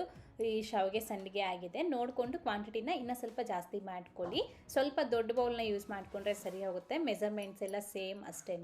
ಈ ಶಾವಿಗೆ ಸಂಡಿಗೆ ಆಗಿದೆ. ನೋಡಿಕೊಂಡು ಕ್ವಾಂಟಿಟಿನ ಇನ್ನೂ ಸ್ವಲ್ಪ ಜಾಸ್ತಿ ಮಾಡ್ಕೊಳ್ಳಿ. ಸ್ವಲ್ಪ ದೊಡ್ಡ ಬೌಲ್ನ ಯೂಸ್ ಮಾಡಿಕೊಂಡ್ರೆ ಸರಿ ಹೋಗುತ್ತೆ. ಮೆಜರ್ಮೆಂಟ್ಸ್ ಎಲ್ಲ ಸೇಮ್ ಅಷ್ಟೇ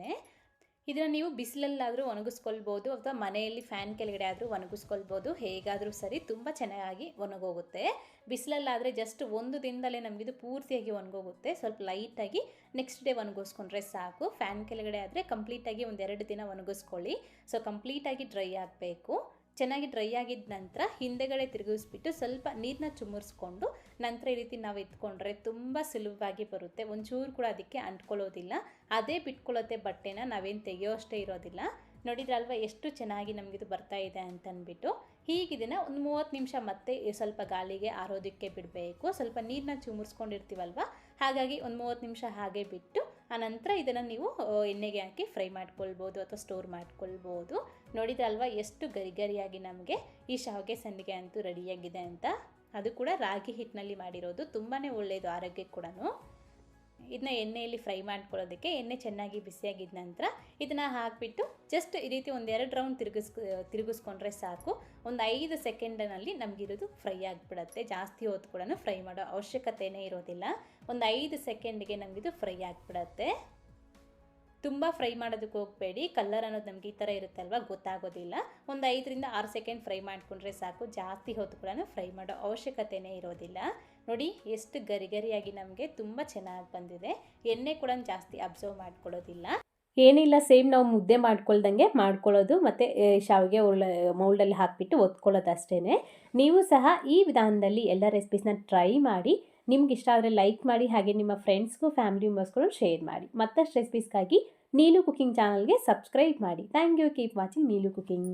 ಇದನ್ನು ನೀವು ಬಿಸಿಲಲ್ಲಾದರೂ ಒಣಗಿಸ್ಕೊಳ್ಬೋದು ಅಥವಾ ಮನೆಯಲ್ಲಿ ಫ್ಯಾನ್ ಕೆಳಗಡೆ ಆದರೂ ಒಣಗಿಸ್ಕೊಳ್ಬೋದು. ಹೇಗಾದರೂ ಸರಿ ತುಂಬ ಚೆನ್ನಾಗಿ ಒಣಗೋಗುತ್ತೆ. ಬಿಸಿಲಲ್ಲಾದರೆ ಜಸ್ಟ್ ಒಂದು ದಿನದಲ್ಲೇ ನಮಗಿದು ಪೂರ್ತಿಯಾಗಿ ಒಣಗೋಗುತ್ತೆ. ಸ್ವಲ್ಪ ಲೈಟಾಗಿ ನೆಕ್ಸ್ಟ್ ಡೇ ಒಣಗಿಸ್ಕೊಂಡ್ರೆ ಸಾಕು. ಫ್ಯಾನ್ ಕೆಳಗಡೆ ಆದರೆ ಕಂಪ್ಲೀಟಾಗಿ ಒಂದೆರಡು ದಿನ ಒಣಗಿಸ್ಕೊಳ್ಳಿ. ಸೊ ಕಂಪ್ಲೀಟಾಗಿ ಡ್ರೈ ಆಗಬೇಕು. ಚೆನ್ನಾಗಿ ಡ್ರೈ ಆಗಿದ ನಂತರ ಹಿಂದೆಗಡೆ ತಿರುಗಿಸ್ಬಿಟ್ಟು ಸ್ವಲ್ಪ ನೀರನ್ನ ಚುಮ್ಮರಿಸ್ಕೊಂಡು ನಂತರ ಈ ರೀತಿ ನಾವು ಎತ್ಕೊಂಡ್ರೆ ತುಂಬ ಸುಲಭವಾಗಿ ಬರುತ್ತೆ. ಒಂಚೂರು ಕೂಡ ಅದಕ್ಕೆ ಅಂಟ್ಕೊಳ್ಳೋದಿಲ್ಲ. ಅದೇ ಬಿಟ್ಕೊಳ್ಳುತ್ತೆ ಬಟ್ಟೆನ ನಾವೇನು ತೆಗೆಯೋ ಅಷ್ಟೇ ಇರೋದಿಲ್ಲ. ನೋಡಿದ್ರಲ್ವ ಎಷ್ಟು ಚೆನ್ನಾಗಿ ನಮಗಿದು ಬರ್ತಾ ಇದೆ ಅಂತಂದ್ಬಿಟ್ಟು ಹೀಗಿದನ್ನು ಒಂದು ಮೂವತ್ತು ನಿಮಿಷ ಮತ್ತೆ ಸ್ವಲ್ಪ ಗಾಳಿಗೆ ಆರೋದಕ್ಕೆ ಬಿಡಬೇಕು. ಸ್ವಲ್ಪ ನೀರನ್ನ ಚುಮುರಿಸ್ಕೊಂಡಿರ್ತೀವಲ್ವ? ಹಾಗಾಗಿ ಒಂದು ಮೂವತ್ತು ನಿಮಿಷ ಹಾಗೆ ಬಿಟ್ಟು ಆನಂತರ ಇದನ್ನು ನೀವು ಎಣ್ಣೆಗೆ ಹಾಕಿ ಫ್ರೈ ಮಾಡ್ಕೊಳ್ಬೋದು ಅಥವಾ ಸ್ಟೋರ್ ಮಾಡ್ಕೊಳ್ಬೋದು. ನೋಡಿದ್ರಲ್ವಾ ಎಷ್ಟು ಗರಿ ಗರಿಯಾಗಿ ನಮಗೆ ಈ ಶಾವಿಗೆ ಸಂಡಿಗೆ ಅಂತೂ ರೆಡಿಯಾಗಿದೆ ಅಂತ. ಅದು ಕೂಡ ರಾಗಿ ಹಿಟ್ಟಿನಲ್ಲಿ ಮಾಡಿರೋದು ತುಂಬಾ ಒಳ್ಳೆಯದು ಆರೋಗ್ಯಕ್ಕೆ ಕೂಡ ಇದನ್ನ ಎಣ್ಣೆಯಲ್ಲಿ ಫ್ರೈ ಮಾಡ್ಕೊಳ್ಳೋದಕ್ಕೆ ಎಣ್ಣೆ ಚೆನ್ನಾಗಿ ಬಿಸಿಯಾಗಿದ್ದ ನಂತರ ಇದನ್ನು ಹಾಕಿಬಿಟ್ಟು ಜಸ್ಟ್ ಈ ರೀತಿ ಒಂದೆರಡು ರೌಂಡ್ ತಿರುಗಿಸ್ ತಿರುಗಿಸ್ಕೊಂಡ್ರೆ ಸಾಕು. ಒಂದು ಐದು ಸೆಕೆಂಡ್ನಲ್ಲಿ ನಮಗಿರೋದು ಫ್ರೈ ಆಗಿಬಿಡುತ್ತೆ. ಜಾಸ್ತಿ ಹೊತ್ತು ಕೂಡ ಫ್ರೈ ಮಾಡೋ ಅವಶ್ಯಕತೆಯೇ ಇರೋದಿಲ್ಲ. ಒಂದು ಐದು ಸೆಕೆಂಡಿಗೆ ನಮಗಿದು ಫ್ರೈ ಆಗಿಬಿಡತ್ತೆ. ತುಂಬ ಫ್ರೈ ಮಾಡೋದಕ್ಕೆ ಹೋಗಬೇಡಿ. ಕಲ್ಲರ್ ಅನ್ನೋದು ನಮಗೆ ಈ ಥರ ಇರುತ್ತಲ್ವ ಗೊತ್ತಾಗೋದಿಲ್ಲ. ಒಂದು ಐದರಿಂದ ಆರು ಸೆಕೆಂಡ್ ಫ್ರೈ ಮಾಡಿಕೊಂಡ್ರೆ ಸಾಕು. ಜಾಸ್ತಿ ಹೊತ್ತು ಕೂಡ ಫ್ರೈ ಮಾಡೋ ಅವಶ್ಯಕತೆಯೇ ಇರೋದಿಲ್ಲ. ನೋಡಿ ಎಷ್ಟು ಗರಿ ಗರಿಯಾಗಿ ನಮಗೆ ತುಂಬ ಚೆನ್ನಾಗಿ ಬಂದಿದೆ. ಎಣ್ಣೆ ಕೂಡ ಜಾಸ್ತಿ ಅಬ್ಸರ್ವ್ ಮಾಡ್ಕೊಳ್ಳೋದಿಲ್ಲ. ಏನಿಲ್ಲ ಸೇಮ್ ನಾವು ಮುದ್ದೆ ಮಾಡ್ಕೊಳ್ದಂಗೆ ಮಾಡ್ಕೊಳ್ಳೋದು ಮತ್ತು ಶಾವಿಗೆ ಉಳ್ಳ ಮೌಲ್ಡಲ್ಲಿ ಹಾಕಿಬಿಟ್ಟು ಒತ್ಕೊಳ್ಳೋದು ಅಷ್ಟೇ ನೀವು ಸಹ ಈ ವಿಧಾನದಲ್ಲಿ ಎಲ್ಲ ರೆಸಿಪೀಸ್ನ ಟ್ರೈ ಮಾಡಿ, ನಿಮ್ಗೆ ಇಷ್ಟ ಆದರೆ ಲೈಕ್ ಮಾಡಿ, ಹಾಗೆ ನಿಮ್ಮ ಫ್ರೆಂಡ್ಸ್ಗೂ ಫ್ಯಾಮಿಲಿ ಮೆಂಬರ್ಸ್ಗಳು ಶೇರ್ ಮಾಡಿ. ಮತ್ತಷ್ಟು ರೆಸಿಪೀಸ್ಗಾಗಿ ನೀಲು ಕುಕಿಂಗ್ ಚಾನಲ್ಗೆ ಸಬ್ಸ್ಕ್ರೈಬ್ ಮಾಡಿ. Thank you keep watching Neelu cooking